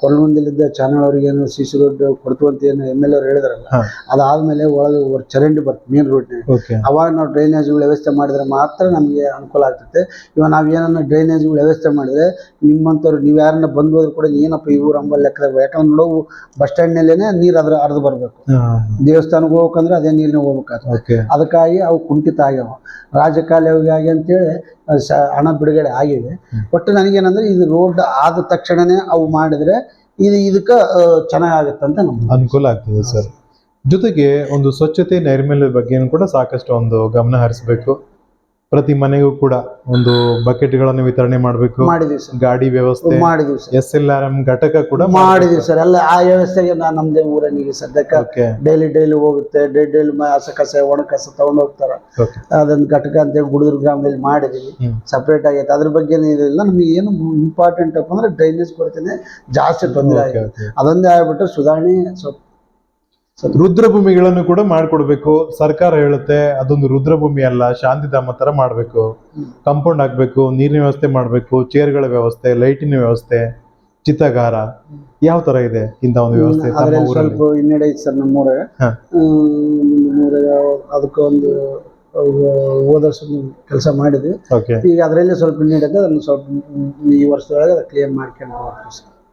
ಕೊರಲುಂದಿಲಿದ್ದ ಚಾನಲ್ ಅವ್ರಿಗೆ ಏನು ಸಿ ಸಿ ರೋಡ್ ಕೊಡ್ತು ಅಂತ ಏನು ಎಂ ಎಲ್ ಅವ್ರು ಹೇಳಿದ್ರಲ್ಲ ಅದಾದ್ಮೇಲೆ ಒಳಗೆ ಚರಂಡಿ ಬರ್ತದೆ ಮೇನ್ ರೋಡ್ನಾಗ ಅವಾಗ ನಾವು ಡ್ರೈನೇಜ್ ವ್ಯವಸ್ಥೆ ಮಾಡಿದ್ರೆ ಮಾತ್ರ ನಮಗೆ ಅನುಕೂಲ ಆಗ್ತದೆ ಇವಾಗ ನಾವು ಏನನ್ನ ಡ್ರೈನೇಜ್ ವ್ಯವಸ್ಥೆ ಮಾಡಿದ್ರೆ ನಿಮ್ಮಂಥವ್ರು ನೀವು ಯಾರನ್ನ ಬಂದು ಹೋದ್ರು ಕೂಡ ಏನಪ್ಪ ಇವ್ರು ಅಂಬ ಲೆಕ್ಕದಾಗ ಯಾಕಂದ್ರೆ ನೋಡವು ಬಸ್ ಸ್ಟ್ಯಾಂಡ್ನಲ್ಲೇ ನೀರು ಅದ್ರ ಹರಿದು ಬರಬೇಕು. ದೇವಸ್ಥಾನಕ್ಕೆ ಹೋಗ್ಬೇಕಂದ್ರೆ ಅದೇ ನೀರಿನ ಹೋಗ್ಬೇಕಾಗ್ತದೆ. ಓಕೆ. ಅದಕ್ಕಾಗಿ ಅವು ಕುಂಠಿತ ಆಗ್ಯಾವ. ರಾಜಕಾಲುವೆಗಾಗಿ ಅಂತೇಳಿ ಸ, ಹಣ ಬಿಡುಗಡೆ ಆಗಿದೆ. ಒಟ್ಟು ನನಗೇನಂದ್ರೆ ಇದು ರೋಡ್ ಆದ ತಕ್ಷಣನೇ ಅವು ಮಾಡಿದ್ರೆ ಇದು, ಇದಕ್ಕೆ ಅಂತ ನಮ್ಗೆ ಅನುಕೂಲ ಆಗ್ತದೆ ಸರ್. ಜೊತೆಗೆ ಒಂದು ಸ್ವಚ್ಛತೆ ನೈರ್ಮಲ್ಯದ ಬಗ್ಗೆನೂ ಕೂಡ ಸಾಕಷ್ಟು ಒಂದು ಗಮನ ಹರಿಸಬೇಕು. ಪ್ರತಿ ಮನೆಗೂ ಕೂಡ ಒಂದು ಬಕೆಟ್ಗಳನ್ನು ವಿತರಣೆ ಮಾಡಬೇಕು. ಮಾಡಿದೀವಿ ಸರ್. ಗಾಡಿ ವ್ಯವಸ್ಥೆ ಮಾಡಿದೀವಿ sir. S L R M ಘಟಕ ಕೂಡ ಮಾಡಿದೀವಿ ಸರ್. ಎಲ್ಲ ಆ ವ್ಯವಸ್ಥೆಗೆ ನಾ ನಮ್ದೇ ಊರನಿಗೆ ಸದ್ಯಕ್ಕೆ ಡೈಲಿ ಡೈಲಿ ಹೋಗುತ್ತೆ. ಡೈಲಿ ಡೈಲಿ ಹಸ ಕಸ ಒಣ ಕಸ ತಗೊಂಡು ಹೋಗ್ತಾರ. ಅದನ್ನ ಅದೊಂದು ಘಟಕ ಅಂತೇಳಿ ಗುಡಿದ್ರ ಗ್ರಾಮದಲ್ಲಿ ಮಾಡಿದೀವಿ ಹ್ಮ್. ಸಪ್ರೇಟ್ ಆಗೈತೆ. ಅದ್ರ ಬಗ್ಗೆ ಇರಲಿಲ್ಲ ನಮಗೆ ಏನು ಇಂಪಾರ್ಟೆಂಟ್ ಅಪ್ಪ ಅಂದ್ರೆ ಡ್ರೈನೇಜ್ ಕೊಡ್ತೇನೆ ಜಾಸ್ತಿ ತೊಂದರೆ ಓಕೆ ಆಗಿದೆ. ಅದೊಂದೇ ಆಗ್ಬಿಟ್ಟು ಸುಧಾರಣೆ ಸ್ವಲ್ಪ ರುದ್ರಭೂಮಿಗಳನ್ನು ಕೂಡ ಮಾಡ್ಕೊಡ್ಬೇಕು. ಸರ್ಕಾರ ಹೇಳುತ್ತೆ ಅದೊಂದು ರುದ್ರಭೂಮಿ ಅಲ್ಲ ಶಾಂತಿಧಾಮ ತರ ಮಾಡ್ಬೇಕು. ಕಾಂಪೌಂಡ್ ಹಾಕ್ಬೇಕು ನೀರಿನ ವ್ಯವಸ್ಥೆ ಮಾಡ್ಬೇಕು ಚೇರ್ಗಳ ವ್ಯವಸ್ಥೆ ಲೈಟಿನ ವ್ಯವಸ್ಥೆ ಚಿತ್ತಗಾರ ಯಾವ ತರ ಇದೆ ಇಂಥ ಒಂದು ವ್ಯವಸ್ಥೆ ಸ್ವಲ್ಪ ಹಿನ್ನಡೆ ಐತೆ ಸರ್ ನಮ್ಮೂರಾಗ. ನಮ್ಮೂರಾಗ ಅದಕ್ಕೆ ಒಂದು ಹೋದ ವರ್ಷ ಕೆಲಸ ಮಾಡಿದ್ವಿ. ಈಗ ಅದರಲ್ಲಿ ಸ್ವಲ್ಪ ಹಿನ್ನಡೆ ಅದನ್ನು ಸ್ವಲ್ಪ ಈ ವರ್ಷದೊಳಗೆ ಕ್ಲಿಯರ್ ಮಾಡ್ಕೊಂಡು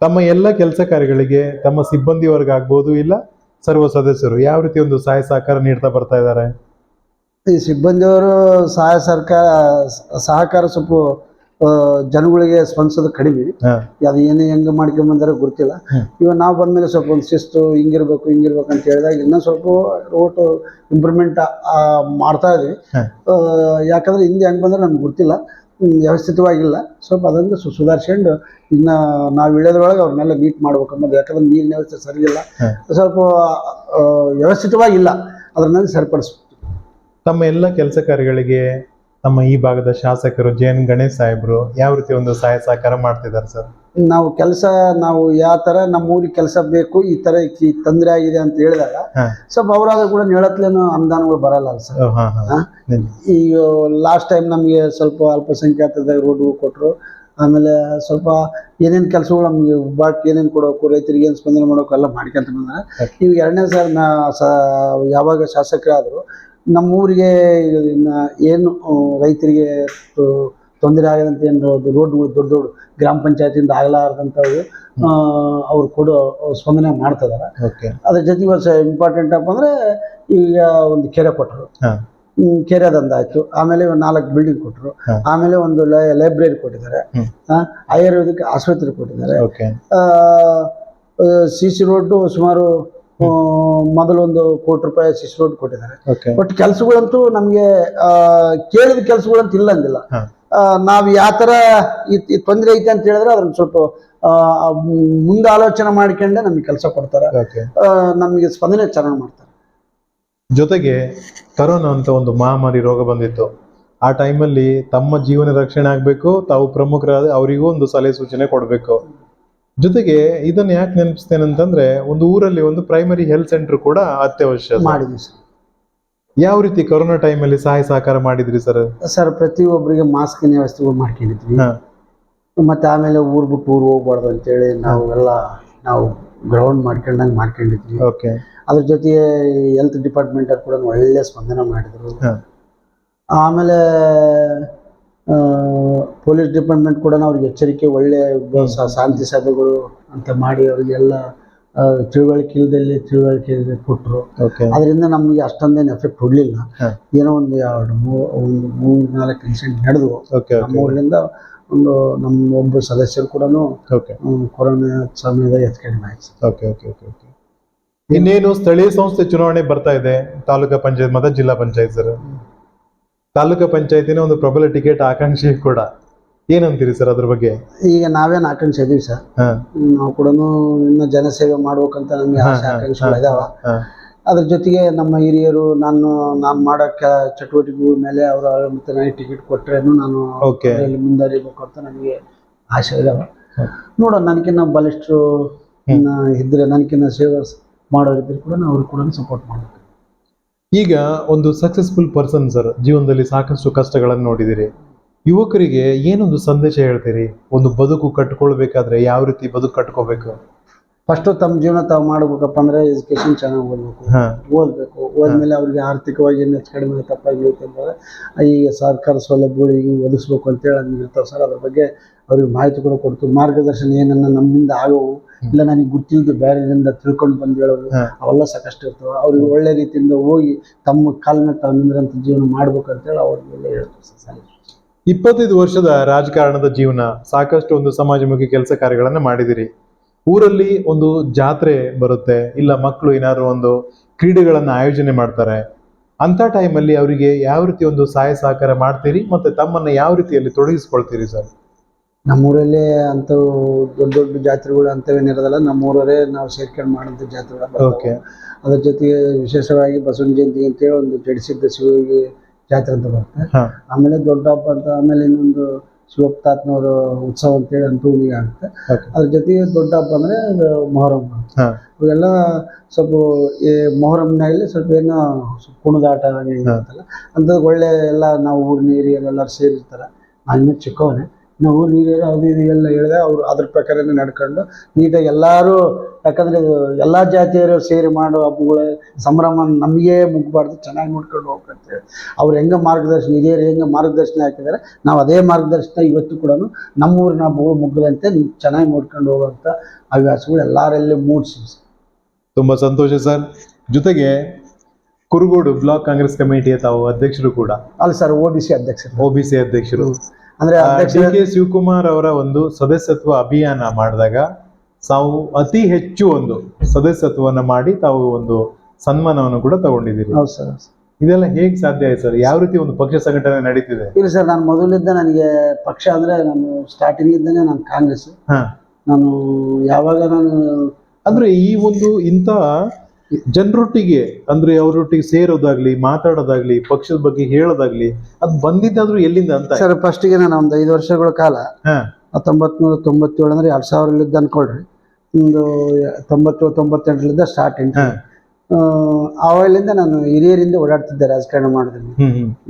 ತಮ್ಮ ಎಲ್ಲ ಕೆಲಸ ಕಾರ್ಯಗಳಿಗೆ ತಮ್ಮ ಸಿಬ್ಬಂದಿ ವರ್ಗ ಆಗ್ಬೋದು ಇಲ್ಲ ಸರ್ವ ಸದಸ್ಯರು ಯಾವ ರೀತಿ ಒಂದು ಸಹಾಯ ಸಹಕಾರ ನೀಡ್ತಾ ಬರ್ತಾ ಇದ್ದಾರೆ? ಈ ಸಿಬ್ಬಂದಿಯವರು ಸಹಾಯ ಸರ್ಕಾರ ಸಹಕಾರ ಸ್ವಲ್ಪ ಜನಗಳಿಗೆ ಸ್ಪಂದಿಸೋದು ಕಡಿಮೆ. ಅದು ಏನೇ ಹೆಂಗೆ ಮಾಡ್ಕೊಂಡ್ ಬಂದಾರ ಗೊತ್ತಿಲ್ಲ. ಇವಾಗ ನಾವು ಬಂದ್ಮೇಲೆ ಸ್ವಲ್ಪ ಒಂದು ಶಿಸ್ತು ಹಿಂಗಿರ್ಬೇಕು ಹಿಂಗಿರ್ಬೇಕು ಅಂತ ಹೇಳಿದಾಗ ಇನ್ನೂ ಸ್ವಲ್ಪ ರೋಟ್ ಇಂಪ್ರೂವ್ಮೆಂಟ್ ಮಾಡ್ತಾ ಇದ್ವಿ. ಯಾಕಂದ್ರೆ ಹಿಂದೆ ಹೆಂಗೆ ಬಂದ್ರೆ ನಮ್ಗೆ ಗೊತ್ತಿಲ್ಲ. ವ್ಯವಸ್ಥಿತವಾಗಿಲ್ಲ. ಸ್ವಲ್ಪ ಅದನ್ನು ಸು ಸುಧಾರಿಸ್ಕೊಂಡು ಇನ್ನು ನಾವು ಇಳಿಯೋದ್ರೊಳಗೆ ಅವ್ರನ್ನೆಲ್ಲ ಮೀಟ್ ಮಾಡ್ಬೇಕನ್ನೋದು ಯಾಕಂದ್ರೆ ನೀರಿನ ವ್ಯವಸ್ಥೆ ಸರಿಯಿಲ್ಲ ಸ್ವಲ್ಪ ವ್ಯವಸ್ಥಿತವಾಗಿಲ್ಲ. ಅದನ್ನೆಲ್ಲ ಸರಿಪಡಿಸ್ಬೇಕು. ತಮ್ಮ ಎಲ್ಲ ಕೆಲಸ ಕಾರ್ಯಗಳಿಗೆ ನಮ್ಮ ಈ ಭಾಗದ ಶಾಸಕರು ಜೆ ಎನ್ ಗಣೇಶ್ ಸಾಹೇಬರು ಯಾವ ರೀತಿ ಒಂದು ಸಹಾಯ ಸಹಕಾರ ಮಾಡ್ತಿದ್ದಾರೆ ಸರ್? ನಾವು ಕೆಲಸ ನಾವು ಯಾವ ತರ ನಮ್ಮ ಊರಿಗೆ ಕೆಲಸ ಬೇಕು ಈ ತರ ಈ ತೊಂದರೆ ಆಗಿದೆ ಅಂತ ಹೇಳಿದಾಗ ಸ್ವಲ್ಪ ಅವರಾದ್ರೂ ಕೂಡ ಹೇಳತ್ಲೇನು ಅನುದಾನಗಳು ಬರಲ್ಲ ಸರ್? ಈಗ ಲಾಸ್ಟ್ ಟೈಮ್ ನಮಗೆ ಸ್ವಲ್ಪ ಅಲ್ಪಸಂಖ್ಯಾತದ ರೋಡ್ ಕೊಟ್ಟರು ಆಮೇಲೆ ಸ್ವಲ್ಪ ಏನೇನು ಕೆಲಸಗಳು ನಮಗೆ ಬಾಕಿ ಏನೇನು ಕೊಡೋಕು ರೈತರಿಗೆ ಏನು ಸ್ಪಂದನೆ ಮಾಡೋಕು ಎಲ್ಲ ಮಾಡ್ಕೊಂತ ಬಂದ್ರೆ. ಈಗ ಎರಡನೇ ಸಾರಿ ನಾ ಯಾವಾಗ ಶಾಸಕರಾದರು ನಮ್ಮ ಊರಿಗೆ ಏನು ರೈತರಿಗೆ ತೊಂದರೆ ಆಗದಂತ ಏನು ರೋಡ್ಗಳು ದೊಡ್ಡ ದೊಡ್ಡ ಗ್ರಾಮ ಪಂಚಾಯತಿಯಿಂದ ಆಗಲಾರ್ದಂಥವು ಅವ್ರು ಕೊಡೋ ಸ್ಪಂದನೆ ಮಾಡ್ತಿದ್ದಾರೆ ಅದ್ರ ಜೊತೆಗೆ ವರ್ಷ ಇಂಪಾರ್ಟೆಂಟ್ ಅಪ್ಪ ಅಂದರೆ ಈಗ ಒಂದು ಕೆರೆ ಕೊಟ್ಟರು. ಕೆರೆ ದಂದಾಯ್ತು. ಆಮೇಲೆ ಒಂದು ನಾಲ್ಕು ಬಿಲ್ಡಿಂಗ್ ಕೊಟ್ಟರು. ಆಮೇಲೆ ಒಂದು ಲೈಬ್ರರಿ ಕೊಟ್ಟಿದ್ದಾರೆ. ಆಯುರ್ವೇದಿಕ್ ಆಸ್ಪತ್ರೆ ಕೊಟ್ಟಿದ್ದಾರೆ. ಸಿ ಸಿ ರೋಡ್ ಸುಮಾರು ಮೊದಲೊಂದು ಕೋಟಿ ರೂಪಾಯಿ ಸಿ ಸಿ ರೋಡ್ ಕೊಟ್ಟಿದ್ದಾರೆ. ಬಟ್ ಕೆಲಸಗಳಂತೂ ನಮಗೆ ಕೇಳಿದ ಕೆಲಸಗಳಂತೂ ಇಲ್ಲ ಅಂದಿಲ್ಲ ಹಾ. ಆ, ನಾವು ಯಾವ ಥರ ಈ ತೊಂದರೆ ಐತೆ ಅಂತ ಹೇಳಿದ್ರೆ ಅದ್ರ ಸ್ವಲ್ಪ ಮುಂದೆ ಆಲೋಚನೆ ಮಾಡ್ಕೊಂಡೆ ನಮಗೆ ಕೆಲಸ ಕೊಡ್ತಾರೆ. ನಮ್ಗೆ ಸ್ಪಂದನೆ ಚೆನ್ನಾಗಿ ಮಾಡ್ತಾರೆ. ಜೊತೆಗೆ ಕರೋನಾ ಅಂತ ಒಂದು ಮಹಾಮಾರಿ ರೋಗ ಬಂದಿತ್ತು. ಆ ಟೈಮಲ್ಲಿ ತಮ್ಮ ಜೀವನ ರಕ್ಷಣೆ ಆಗಬೇಕು ತಾವು ಪ್ರಮುಖರಾದ ಅವರಿಗೂ ಒಂದು ಸಲಹೆ ಸೂಚನೆ ಕೊಡಬೇಕು. ಜೊತೆಗೆ ಇದನ್ನ ಯಾಕೆ ನೆನಪಿಸ್ತೇನೆ ಅಂತಂದ್ರೆ ಒಂದು ಊರಲ್ಲಿ ಒಂದು ಪ್ರೈಮರಿ ಹೆಲ್ತ್ ಸೆಂಟರ್ ಕೂಡ ಅತ್ಯವಶ್ಯ ಸರ್. ಮಾಡಿದ್ವಿ ಸರ್. ಯಾವ ರೀತಿ ಕೊರೋನಾ ಟೈಮಲ್ಲಿ ಸಹಾಯ ಸಹಕಾರ ಮಾಡಿದ್ರಿ ಸರ್? ಸರ್ ಪ್ರತಿಯೊಬ್ಬರಿಗೆ ಮಾಸ್ಕಿನ ವ್ಯವಸ್ಥೆಗಳು ಮಾಡ್ಕೊಂಡಿದ್ವಿ. ಮತ್ತೆ ಆಮೇಲೆ ಊರ್ ಬಿಟ್ಟು ಊರು ಹೋಗ್ಬಾರ್ದು ಅಂತೇಳಿ ನಾವು ಎಲ್ಲ ನಾವು ಗ್ರೌಂಡ್ ಮಾಡ್ಕೊಂಡಂಗೆ ಮಾಡ್ಕೊಂಡಿದ್ವಿ. ಓಕೆ ಅದ್ರ ಜೊತೆಗೆ ಹೆಲ್ತ್ ಡಿಪಾರ್ಟ್ಮೆಂಟ್ ಕೂಡ ಒಳ್ಳೆ ಸ್ಪಂದನ ಮಾಡಿದ್ರು. ಆಮೇಲೆ ಪೊಲೀಸ್ ಡಿಪಾರ್ಟ್ಮೆಂಟ್ ಕೂಡ ಅವ್ರಿಗೆ ಎಚ್ಚರಿಕೆ ಒಳ್ಳೆ ಶಾಂತಿ ಸಭೆಗಳು ಅಂತ ಮಾಡಿ ಅವರಿಗೆಲ್ಲ ತಿಳುವಳಿಕೆ ಇಲ್ದಲ್ಲಿ ತಿಳುವಳಿಕೆ ಕೊಟ್ಟರು ಓಕೆ ಅದರಿಂದ ನಮಗೆ ಅಷ್ಟೊಂದೇನು ಎಫೆಕ್ಟ್ ಕೊಡಲಿಲ್ಲ. ಏನೋ ಒಂದು ಎರಡು ಮೂರು ಒಂದು ಮೂರು ನಾಲ್ಕು ಇನ್ಸಿಡೆಂಟ್ ನಡೆದವು. ಓಕೆ ನಮ್ಮ ಊರಿಂದ ಒಂದು ನಮ್ಮ ಒಬ್ಬ ಸದಸ್ಯರು ಕೂಡ ಕೊರೋನಾ ಸಮಯದ ಎತ್ಕಡಿಮೆ ಆಯ್ತು. ಓಕೆ ಓಕೆ ಓಕೆ ಓಕೆ ಇನ್ನೇನು ಸ್ಥಳೀಯ ಸಂಸ್ಥೆ ಚುನಾವಣೆ ಬರ್ತಾ ಇದೆ? ತಾಲೂಕಾ ಪಂಚಾಯತ್ ಮತ್ತು ಜಿಲ್ಲಾ ಪಂಚಾಯತ್ ಸರ್. ತಾಲೂಕಾ ಪಂಚಾಯತಿನ ಒಂದು ಪ್ರಬಲ ಟಿಕೆಟ್ ಆಕಾಂಕ್ಷಿ ಕೂಡ. ಏನಂತೀರಿ ಸರ್ ಅದ್ರ ಬಗ್ಗೆ? ಈಗ ನಾವೇನು ಆಕಾಂಕ್ಷೆ ಇದೀವಿ ಸರ್. ಹಾ. ನಾವು ಕೂಡ ಇನ್ನು ಜನಸೇವೆ ಮಾಡ್ಬೇಕಂತ ನಮಗೆ ಆಸೆ ಆಕಾಂಕ್ಷೆಗಳು ಇದಾವ. ಅದ್ರ ಜೊತೆಗೆ ನಮ್ಮ ಹಿರಿಯರು ನಾನು ನಾನು ಮಾಡೋ ಕೆ ಚಟುವಟಿಕೆಗಳ ಮೇಲೆ ಅವರು ಮತ್ತೆ ನನಗೆ ಟಿಕೆಟ್ ಕೊಟ್ರೇನು ನಾನು Okay. ಅದರಲ್ಲಿ ಮುಂದುವರಿಬೇಕು ಅಂತ ನನಗೆ ಆಸೆ ಇದಾವ. ನೋಡ ನೋಡೋಣ ನನಗಿನ್ನ ಬಲಿಷ್ಠರು ಇನ್ನ ಇದ್ರೆ ನನಗಿನ್ನ ಸೇವೆ ಮಾಡೋರಿದ್ರೆ ಕೂಡ ನಾವು ಅವ್ರಿಗೆ ಕೂಡ ಸಪೋರ್ಟ್ ಮಾಡಬೇಕು. ಈಗ ಒಂದು ಸಕ್ಸಸ್ಫುಲ್ ಪರ್ಸನ್ ಸರ್ ಜೀವನದಲ್ಲಿ ಸಾಕಷ್ಟು ಕಷ್ಟಗಳನ್ನು ನೋಡಿದಿರಿ. ಯುವಕರಿಗೆ ಏನೊಂದು ಸಂದೇಶ ಹೇಳ್ತೀರಿ? ಒಂದು ಬದುಕು ಕಟ್ಕೊಳ್ಬೇಕಾದ್ರೆ ಯಾವ ರೀತಿ ಬದುಕು ಕಟ್ಕೋಬೇಕು? ಫಸ್ಟು ತಮ್ಮ ಜೀವನ ತಾವು ಮಾಡ್ಬೇಕಪ್ಪ ಅಂದ್ರೆ ಎಜುಕೇಶನ್ ಚೆನ್ನಾಗಿ ಓದ್ಬೇಕು. ಓದ್ಬೇಕು. ಓದ್ಮೇಲೆ ಅವ್ರಿಗೆ ಆರ್ಥಿಕವಾಗಿ ಏನು ಹೆಚ್ಚು ಕಡಿಮೆ ತಪ್ಪಾಗಿ ಅಂತಂದ್ರೆ ಈಗ ಸರ್ಕಾರ ಸೌಲಭ್ಯಗಳಿಗೆ ಒದಗಿಸ್ಬೇಕು ಅಂತೇಳಿ ಹಂಗೆ ಇರ್ತಾವೆ ಸರ್. ಅದ್ರ ಬಗ್ಗೆ ಅವ್ರಿಗೆ ಮಾಹಿತಿ ಕೂಡ ಕೊಡ್ತು ಮಾರ್ಗದರ್ಶನ ಏನನ್ನ ನಮ್ಮಿಂದ ಆಗವು ಇಲ್ಲ ನನಗೆ ಗೊತ್ತಿಲ್ಲದೆ ಬೇರೆಯಿಂದ ತಿಳ್ಕೊಂಡು ಬಂದು ಹೇಳೋದು. ಅವೆಲ್ಲ ಸಾಕಷ್ಟು ಇರ್ತವೆ. ಅವ್ರಿಗೆ ಒಳ್ಳೆ ರೀತಿಯಿಂದ ಹೋಗಿ ತಮ್ಮ ಕಾಲ ಮೇಲೆ ತಾವು ಜೀವನ ಮಾಡ್ಬೇಕು ಅಂತೇಳಿ ಅವ್ರಿಗೆಲ್ಲ ಹೇಳ್ತಾರೆ ಸರ್. ಇಪ್ಪತ್ತೈದು ವರ್ಷದ ರಾಜಕಾರಣದ ಜೀವನ ಸಾಕಷ್ಟು ಒಂದು ಸಮಾಜಮುಖಿ ಕೆಲಸ ಕಾರ್ಯಗಳನ್ನ ಮಾಡಿದಿರಿ. ಊರಲ್ಲಿ ಒಂದು ಜಾತ್ರೆ ಬರುತ್ತೆ ಇಲ್ಲ ಮಕ್ಕಳು ಏನಾದ್ರು ಒಂದು ಕ್ರೀಡೆಗಳನ್ನ ಆಯೋಜನೆ ಮಾಡ್ತಾರೆ. ಅಂತ ಟೈಮಲ್ಲಿ ಅವರಿಗೆ ಯಾವ ರೀತಿ ಒಂದು ಸಹಾಯ ಸಹಕಾರ ಮಾಡ್ತೀರಿ ಮತ್ತೆ ತಮ್ಮನ್ನ ಯಾವ ರೀತಿಯಲ್ಲಿ ತೊಡಗಿಸ್ಕೊಳ್ತೀರಿ ಸರ್? ನಮ್ಮೂರಲ್ಲೇ ಅಂಥವು ದೊಡ್ಡ ದೊಡ್ಡ ಜಾತ್ರೆಗಳು ಅಂಥವೇನಿರೋದಲ್ಲ ನಮ್ಮೂರವರೇ ನಾವು ಸೇರ್ಕೊಂಡು ಮಾಡೋಂಥ ಜಾತ್ರೆಗಳು ಓಕೆ ಅದ್ರ ಜೊತೆಗೆ ವಿಶೇಷವಾಗಿ ಬಸವನ ಜಯಂತಿ ಅಂತೇಳಿ ಒಂದು ಜಡಿಸಿದ್ದ ಶಿವಗೆ ಜಾತ್ರೆ ಅಂತ ಬರುತ್ತೆ. ಹಾ. ಆಮೇಲೆ ದೊಡ್ಡ ಹಬ್ಬ ಅಂತ ಆಮೇಲೆ ಇನ್ನೊಂದು ಶಿವಪ್ತಾತ್ನವರು ಉತ್ಸವ ಅಂತೇಳಿ ಅಂತೂ ಹೀಗೆ ಆಗುತ್ತೆ. ಅದ್ರ ಜೊತೆಗೆ ದೊಡ್ಡ ಹಬ್ಬ ಅಂದ್ರೆ ಮೊಹರಂ. ಹಾ. ಇವೆಲ್ಲ ಸ್ವಲ್ಪ ಈ ಮೊಹರಂನಲ್ಲಿ ಸ್ವಲ್ಪ ಏನೋ ಸ್ವಲ್ಪ ಕುಣಿದಾಟ ಇರುತ್ತಲ್ಲ ಅಂಥದ್ದು ಒಳ್ಳೆ ಎಲ್ಲ ನಾವು ಊರಿನ ಹಿರಿಯರೆಲ್ಲರೂ ಸೇರಿರ್ತಾರೆ. ನಾನು ಚಿಕ್ಕವನೇ. ನಾವು ನೀರು ಅದು ಇದು ಎಲ್ಲ ಹೇಳಿದೆ ಅವರು ಅದ್ರ ಪ್ರಕಾರನೇ ನಡ್ಕೊಂಡು ನೀಟಾಗಿ ಎಲ್ಲರೂ ಯಾಕಂದ್ರೆ ಇದು ಎಲ್ಲ ಜಾತಿಯವರು ಸೇರಿ ಮಾಡೋ ಹಬ್ಬಗಳ ಸಂಭ್ರಮ ನಮಗೆ ಮುಗ್ಬಾರ್ದು ಚೆನ್ನಾಗಿ ನೋಡ್ಕೊಂಡು ಹೋಗ್ಬೇಕಂತೇಳಿ. ಅವ್ರು ಹೆಂಗೆ ಮಾರ್ಗದರ್ಶನ ಹಿರಿಯರು ಹೆಂಗೆ ಮಾರ್ಗದರ್ಶನ ಹಾಕಿದ್ದಾರೆ ನಾವು ಅದೇ ಮಾರ್ಗದರ್ಶನ ಇವತ್ತು ಕೂಡ ನಮ್ಮೂರಿನ ಹಬ್ಬಗಳು ಮುಗ್ಗದಂತೆ ಚೆನ್ನಾಗಿ ನೋಡ್ಕೊಂಡು ಹೋಗುವಂಥ ಹವ್ಯಾಸಗಳು ಎಲ್ಲರಲ್ಲಿ ಮೂಡಿಸಿ. ತುಂಬ ಸಂತೋಷ ಸರ್. ಜೊತೆಗೆ ಕುರುಗೋಡು ಬ್ಲಾಕ್ ಕಾಂಗ್ರೆಸ್ ಕಮಿಟಿಯ ತಾವು ಅಧ್ಯಕ್ಷರು ಕೂಡ. ಅಲ್ಲ ಸರ್ ಓ ಬಿ ಸಿ ಅಧ್ಯಕ್ಷರು. ಒ ಬಿ ಸಿ ಅಧ್ಯಕ್ಷರು. ಅಂದ್ರೆ ಡಿ ಕೆ ಶಿವಕುಮಾರ್ ಅವರ ಒಂದು ಸದಸ್ಯತ್ವ ಅಭಿಯಾನ ಮಾಡಿದಾಗ ತಾವು ಅತಿ ಹೆಚ್ಚು ಒಂದು ಸದಸ್ಯತ್ವವನ್ನ ಮಾಡಿ ತಾವು ಒಂದು ಸನ್ಮಾನವನ್ನು ಕೂಡ ತಗೊಂಡಿದ್ದೀರಿ. ಹೌದು ಸರ್ ಇದೆಲ್ಲ ಹೇಗ್ ಸಾಧ್ಯ ಆಯ್ತು ಸರ್? ಯಾವ ರೀತಿ ಒಂದು ಪಕ್ಷ ಸಂಘಟನೆ ನಡೀತಿದೆ? ಇಲ್ಲ ಸರ್ ನಾನು ಮೊದಲಿದ್ದ ನನಗೆ ಪಕ್ಷ ಅಂದ್ರೆ ನಾನು ಸ್ಟಾರ್ಟಿಂಗ್ ಇದ್ದಾನೆ ನಾನು ಕಾಂಗ್ರೆಸ್. ಹಾ. ನಾನು ಯಾವಾಗ ನಾನು ಅಂದ್ರೆ ಈ ಒಂದು ಇಂಥ ಜನರೊಟ್ಟಿಗೆ ಅಂದ್ರೆ ಅವರೊಟ್ಟಿಗೆ ಸೇರೋದಾಗ್ಲಿ ಮಾತಾಡೋದಾಗ್ಲಿ ಪಕ್ಷದ ಬಗ್ಗೆ ಹೇಳೋದಾಗ್ಲಿ ಅದು ಬಂದಿದ್ದಾದ್ರೂ ಎಲ್ಲಿಂದ ಅಂತ ಸರ್ ಫಸ್ಟಿಗೆ ನಾನು ಒಂದು ಐದು ವರ್ಷಗಳ ಕಾಲ ಹತ್ತೊಂಬತ್ನೂರ ಹತ್ತೊಂಬತ್ತು ನೂರ ತೊಂಬತ್ತೇಳು ಅಂದ್ರೆ ಎರಡು ಸಾವಿರಲಿದ್ದ ಅನ್ಕೊಳ್ರಿ. ಒಂದು ತೊಂಬತ್ತು ತೊಂಬತ್ತೆಂಟರಿಂದ ಸ್ಟಾರ್ಟ್ ಹಾ. ಆವಾಗಲಿಂದ ನಾನು ಹಿರಿಯರಿಂದ ಓಡಾಡ್ತಿದ್ದೆ ರಾಜಕಾರಣ ಮಾಡಿದ್ರೆ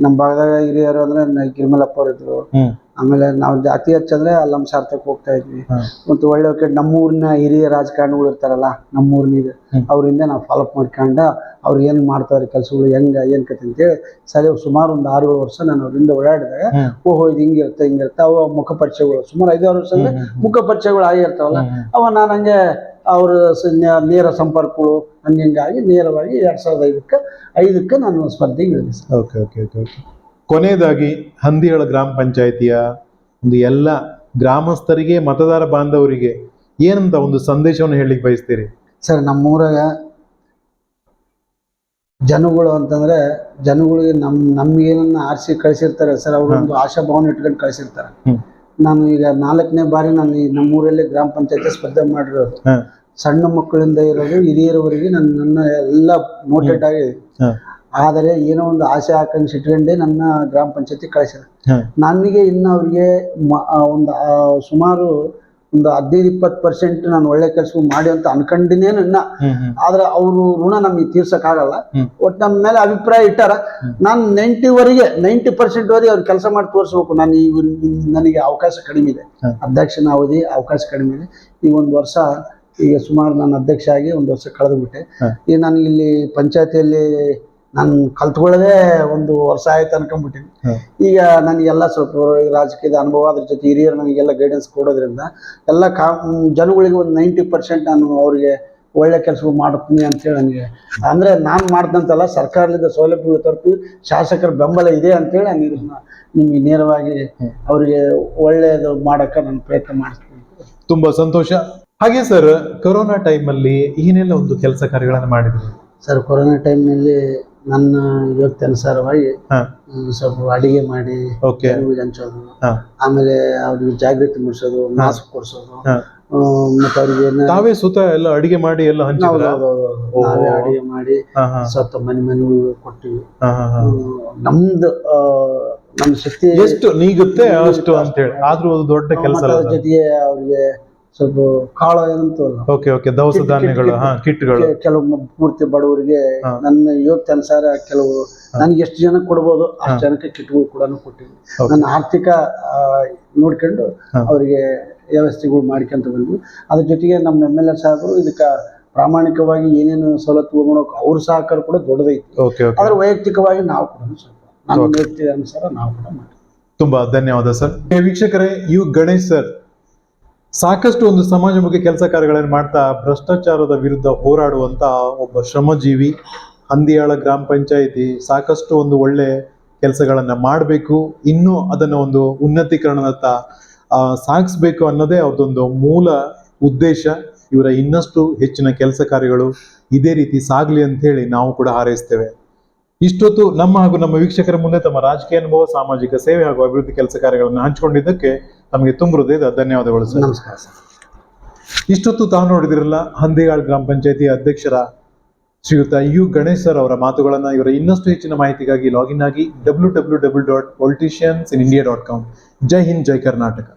ನಮ್ಮ ಭಾಗದಾಗ ಹಿರಿಯರು ಅಂದ್ರೆ ಗಿರಿಮಲಪ್ಪ ಅವ್ರು ಇದ್ರು ಹ್ಮ್. ಆಮೇಲೆ ನಾವು ಅತಿ ಹೆಚ್ಚಂದ್ರೆ ಅಲ್ಲಂ ಸಾರ್ಥಕ್ ಹೋಗ್ತಾ ಇದ್ವಿ. ಮತ್ತು ಒಳ್ಳೆ ನಮ್ಮೂರಿನ ಹಿರಿಯ ರಾಜಕಾರಣಿಗಳು ಇರ್ತಾರಲ್ಲ ನಮ್ಮೂರಿನ ಹ್ಮ್. ಅವರಿಂದ ನಾವು ಫಾಲೋಅಪ್ ಮಾಡ್ಕೊಂಡು ಅವ್ರು ಏನು ಮಾಡ್ತಾರೆ ಕೆಲಸಗಳು ಹೆಂಗೆ ಏನು ಕತೆ ಅಂತೇಳಿ ಸರಿ ಸುಮಾರು ಒಂದು ಆರು ವರ್ಷ ನಾನು ಅವರಿಂದ ಓಡಾಡಿದಾಗ. ಓಹೋ ಇದು ಹಿಂಗಿರುತ್ತೆ ಹಿಂಗಿರುತ್ತೆ ಅವ ಮುಖ ಪರಿಚಯಗಳು ಸುಮಾರು ಐದಾರು ವರ್ಷ ಅಂದ್ರೆ. ಮುಖ ಪರಿಚಯಗಳು ಆಗಿರ್ತಾವಲ್ಲ. ಅವ ನಾನು ಹಂಗೆ ಅವ್ರ ನೇರ ಸಂಪರ್ಕಗಳು ಹಂಗೆ ಹಿಂಗಾಗಿ ನೇರವಾಗಿ ಎರಡ್ ಸಾವಿರದ ಐದಕ್ಕೆ ಐದಕ್ಕೆ ನಾನು ಸ್ಪರ್ಧೆಗೆ ಓಕೆ ಓಕೆ ಓಕೆ ಓಕೆ ಕೊನೆಯದಾಗಿ ಹಂದಿಯಳ ಗ್ರಾಮ ಪಂಚಾಯಿತಿಯ ಒಂದು ಎಲ್ಲ ಗ್ರಾಮಸ್ಥರಿಗೆ ಮತದಾರ ಬಾಂಧವರಿಗೆ ಏನಂತ ಒಂದು ಸಂದೇಶವನ್ನು ಹೇಳಲಿಕ್ಕೆ ಬಯಸ್ತೀರಿ? ಸರ್ ನಮ್ಮೂರಾಗ ಜನಗಳು ಅಂತಂದ್ರೆ ಜನಗಳಿಗೆ ನಮ್ ನಮ್ಗೇನನ್ನ ಆರಿಸಿ ಕಳಿಸಿರ್ತಾರೆ ಸರ್ ಅವರೊಂದು ಒಂದು ಆಶಾಭಾವನೆ ಇಟ್ಕೊಂಡು ಕಳಿಸಿರ್ತಾರೆ. ನಾನು ಈಗ ನಾಲ್ಕನೇ ಬಾರಿ ನಾನು ಈ ನಮ್ಮೂರಲ್ಲಿ ಗ್ರಾಮ ಪಂಚಾಯತಿ ಸ್ಪರ್ಧೆ ಮಾಡಿರೋದು. ಸಣ್ಣ ಮಕ್ಕಳಿಂದ ಇರೋದು ಹಿರಿಯರವರೆಗೆ ನನ್ನ ನನ್ನ ಎಲ್ಲ ಮೋಟಿವೇಟ್ ಆಗಿದೆ ಹಾ. ಆದರೆ ಏನೋ ಒಂದು ಆಸೆ ಆಕಾಂಕ್ಷೆ ಇಟ್ಕೊಂಡೆ ನನ್ನ ಗ್ರಾಮ ಪಂಚಾಯತಿ ಕಳಿಸಿದ. ನನಗೆ ಇನ್ನು ಅವ್ರಿಗೆ ಒಂದು ಸುಮಾರು ಒಂದು ಹದಿನೈದು ಇಪ್ಪತ್ತು ಪರ್ಸೆಂಟ್ ನಾನು ಒಳ್ಳೆ ಕೆಲಸ ಮಾಡಿ ಅಂತ ಅನ್ಕೊಂಡಿನೇ ನನ್ನ. ಆದ್ರೆ ಅವರು ಋಣ ನಮಗೆ ತೀರ್ಸಕ್ಕಾಗಲ್ಲ. ಆಗಲ್ಲ ಒಟ್ಟು ನಮ್ಮ ಮೇಲೆ ಅಭಿಪ್ರಾಯ ಇಟ್ಟಾರ. ನಾನು ನೈಂಟಿವರೆಗೆ ನೈಂಟಿ ಪರ್ಸೆಂಟ್ ವರೆಗೆ ಅವ್ರು ಕೆಲಸ ಮಾಡಿ ತೋರಿಸ್ಬೇಕು. ನಾನು ಈಗ ನನಗೆ ಅವಕಾಶ ಕಡಿಮೆ ಇದೆ. ಅಧ್ಯಕ್ಷನ ಅವಧಿ ಅವಕಾಶ ಕಡಿಮೆ ಇದೆ. ಈಗ ಒಂದು ವರ್ಷ ಈಗ ಸುಮಾರು ನಾನು ಅಧ್ಯಕ್ಷ ಆಗಿ ಒಂದು ವರ್ಷ ಕಳೆದು ಬಿಟ್ಟೆ ಹ. ಈಗ ನಾನು ಇಲ್ಲಿ ಪಂಚಾಯತಿಯಲ್ಲಿ ನಾನು ಕಲ್ತ್ಕೊಳ್ಳೋದೇ ಒಂದು ವರ್ಷ ಆಯ್ತು ಅನ್ಕೊಂಡ್ಬಿಟ್ಟಿನಿ. ಈಗ ನನಗೆಲ್ಲ ಸ್ವಲ್ಪ ರಾಜಕೀಯದ ಅನುಭವ ಅದ್ರ ಜೊತೆ ಹಿರಿಯರು ನನಗೆಲ್ಲ ಗೈಡೆನ್ಸ್ ಕೊಡೋದ್ರಿಂದ ಎಲ್ಲ ಕಾ ಜನಗಳಿಗೆ ಒಂದು ನೈಂಟಿ ಪರ್ಸೆಂಟ್ ನಾನು ಅವರಿಗೆ ಒಳ್ಳೆ ಕೆಲಸ ಮಾಡ್ತೀನಿ ಅಂತೇಳಿ ನನಗೆ. ಅಂದರೆ ನಾನು ಮಾಡ್ದಂತಲ್ಲ ಸರ್ಕಾರದಿಂದ ಸೌಲಭ್ಯಗಳು ತರ್ತು ಶಾಸಕರ ಬೆಂಬಲ ಇದೆ ಅಂತೇಳಿ ನಾನು ಇದನ್ನ ನಿಮಗೆ ನೇರವಾಗಿ ಅವರಿಗೆ ಒಳ್ಳೆಯದು ಮಾಡೋಕ್ಕೆ ನಾನು ಪ್ರಯತ್ನ ಮಾಡ್ತೀನಿ. ತುಂಬಾ ಸಂತೋಷ. ಹಾಗೆ ಸರ್ ಕೊರೋನಾ ಟೈಮಲ್ಲಿ ಅಲ್ಲಿ ಏನೆಲ್ಲ ಒಂದು ಕೆಲಸ ಕಾರ್ಯಗಳನ್ನು ಮಾಡಿದ್ರು? ಸರ್ ಕೊರೋನಾ ಟೈಮ್ನಲ್ಲಿ ನನ್ನ ಯೋಗ್ಯತೆ ಅನುಸಾರವಾಗಿ ಸ್ವಲ್ಪ ಅಡಿಗೆ ಮಾಡಿ ಓಕೆ. ಹಂಚೋದು ಆಮೇಲೆ ಅವ್ರಿಗೆ ಜಾಗೃತಿ ಮೂಡಿಸೋದು ಮಾಸ್ಕ್ ಕೊಡಿಸೋದು. ಮತ್ತೆ ಅವ್ರಿಗೆ ನಾವೇ ತಾವೇ ಸುತ ಎಲ್ಲ ಅಡಿಗೆ ಮಾಡಿ ಎಲ್ಲ ಹಂಚಿದ್ರ. ನಾವೇ ಅಡಿಗೆ ಮಾಡಿ ಸತ್ತ ಮನೆ ಮನೆ ಕೊಟ್ಟಿವಿ ನಮ್ದು ನಮ್ಮ ಶಕ್ತಿ ಎಷ್ಟು ನೀಗುತ್ತೆ ಅಷ್ಟು ಅಂತ ಹೇಳಿ ಆದ್ರೂ ಅದು ದೊಡ್ಡ ಕೆಲಸ ಜೊತೆಗೆ ಅವ್ರಿಗೆ ಸ್ವಲ್ಪ ಕಾಳು ಏನಂತಲ್ಲ ಓಕೆ ಓಕೆ ದವಸ ಧಾನ್ಯಗಳು ಹಾ ಕಿಟ್ಗಳು. ಕೆಲವು ಪೂರ್ತಿ ಬಡವರಿಗೆ ನನ್ನ ಯೋಗ್ಯತೆ ಅನುಸಾರ ಕೆಲವು ನನಗೆ ಎಷ್ಟು ಜನ ಕೊಡ್ಬೋದು ಅಷ್ಟು ಜನಕ್ಕೆ ಕಿಟ್ಗಳು ಕೂಡ ಕೊಟ್ಟಿವಿ Okay. ನನ್ನ ಆರ್ಥಿಕ ನೋಡ್ಕೊಂಡು. ಅವರಿಗೆ ವ್ಯವಸ್ಥೆಗಳು ಮಾಡ್ಕೊಂತ ಬಂದ್ವಿ. ಅದ್ರ ಜೊತೆಗೆ ನಮ್ಮ ಎಂ ಎಲ್ ಎ ಸಾಹೇಬರು ಇದಕ್ಕೆ ಪ್ರಾಮಾಣಿಕವಾಗಿ ಏನೇನು ಸವಲತ್ತು ಮಾಡೋಕೆ ಅವ್ರ ಸಹಕಾರ ಕೂಡ ದೊಡ್ಡದೈತಿ. ಆದ್ರೆ ವೈಯಕ್ತಿಕವಾಗಿ ನಾವು ಕೂಡ ಸ್ವಲ್ಪ ನಮ್ಮ ವ್ಯಕ್ತಿ ಅನುಸಾರ ನಾವು ಕೂಡ ಮಾಡ್ತೀವಿ. ತುಂಬಾ ಧನ್ಯವಾದ ಸರ್. ವೀಕ್ಷಕರೇ ಯು ಗಣೇಶ್ ಸರ್ ಸಾಕಷ್ಟು ಒಂದು ಸಮಾಜಮುಖಿ ಕೆಲಸ ಕಾರ್ಯಗಳನ್ನು ಮಾಡ್ತಾ ಭ್ರಷ್ಟಾಚಾರದ ವಿರುದ್ಧ ಹೋರಾಡುವಂತ ಒಬ್ಬ ಶ್ರಮಜೀವಿ, ಹಂದಿಯಾಳ ಗ್ರಾಮ ಪಂಚಾಯಿತಿ, ಸಾಕಷ್ಟು ಒಂದು ಒಳ್ಳೆ ಕೆಲಸಗಳನ್ನು ಮಾಡಬೇಕು, ಇನ್ನೂ ಅದನ್ನ ಒಂದು ಉನ್ನತೀಕರಣದತ್ತ ಸಾಗಿಸ್ಬೇಕು ಅನ್ನೋದೇ ಅವ್ರದ್ದೊಂದು ಮೂಲ ಉದ್ದೇಶ. ಇವರ ಇನ್ನಷ್ಟು ಹೆಚ್ಚಿನ ಕೆಲಸ ಕಾರ್ಯಗಳು ಇದೇ ರೀತಿ ಸಾಗ್ಲಿ ಅಂತ ಹೇಳಿ ನಾವು ಕೂಡ ಹಾರೈಸ್ತೇವೆ. ಇಷ್ಟೊತ್ತು ನಮ್ಮ ಹಾಗೂ ನಮ್ಮ ವೀಕ್ಷಕರ ಮುಂದೆ ತಮ್ಮ ರಾಜಕೀಯ ಅನುಭವ ಸಾಮಾಜಿಕ ಸೇವೆ ಹಾಗೂ ಅಭಿವೃದ್ಧಿ ಕೆಲಸ ಕಾರ್ಯಗಳನ್ನು ಹಂಚಿಕೊಂಡಿದ್ದಕ್ಕೆ ನಮಗೆ ತುಂಬ ಹೃದಯದ ಧನ್ಯವಾದಗಳು ಸರ್. ನಮಸ್ಕಾರ ಸರ್. ಇಷ್ಟೊತ್ತು ತಾವು ನೋಡಿದಿರಲ್ಲ ಹಂದಿಗಾಳ್ ಗ್ರಾಮ ಪಂಚಾಯತಿ ಅಧ್ಯಕ್ಷರ ಶ್ರೀಯುತ ಯು ಗಣೇಶ್ ಸರ್ ಅವರ ಮಾತುಗಳನ್ನ. ಇವರ ಇನ್ನಷ್ಟು ಹೆಚ್ಚಿನ ಮಾಹಿತಿಗಾಗಿ ಲಾಗಿನ್ ಆಗಿ W W W dot politicians in India dot com ಜೈ ಹಿಂದ್ ಜೈ ಕರ್ನಾಟಕ.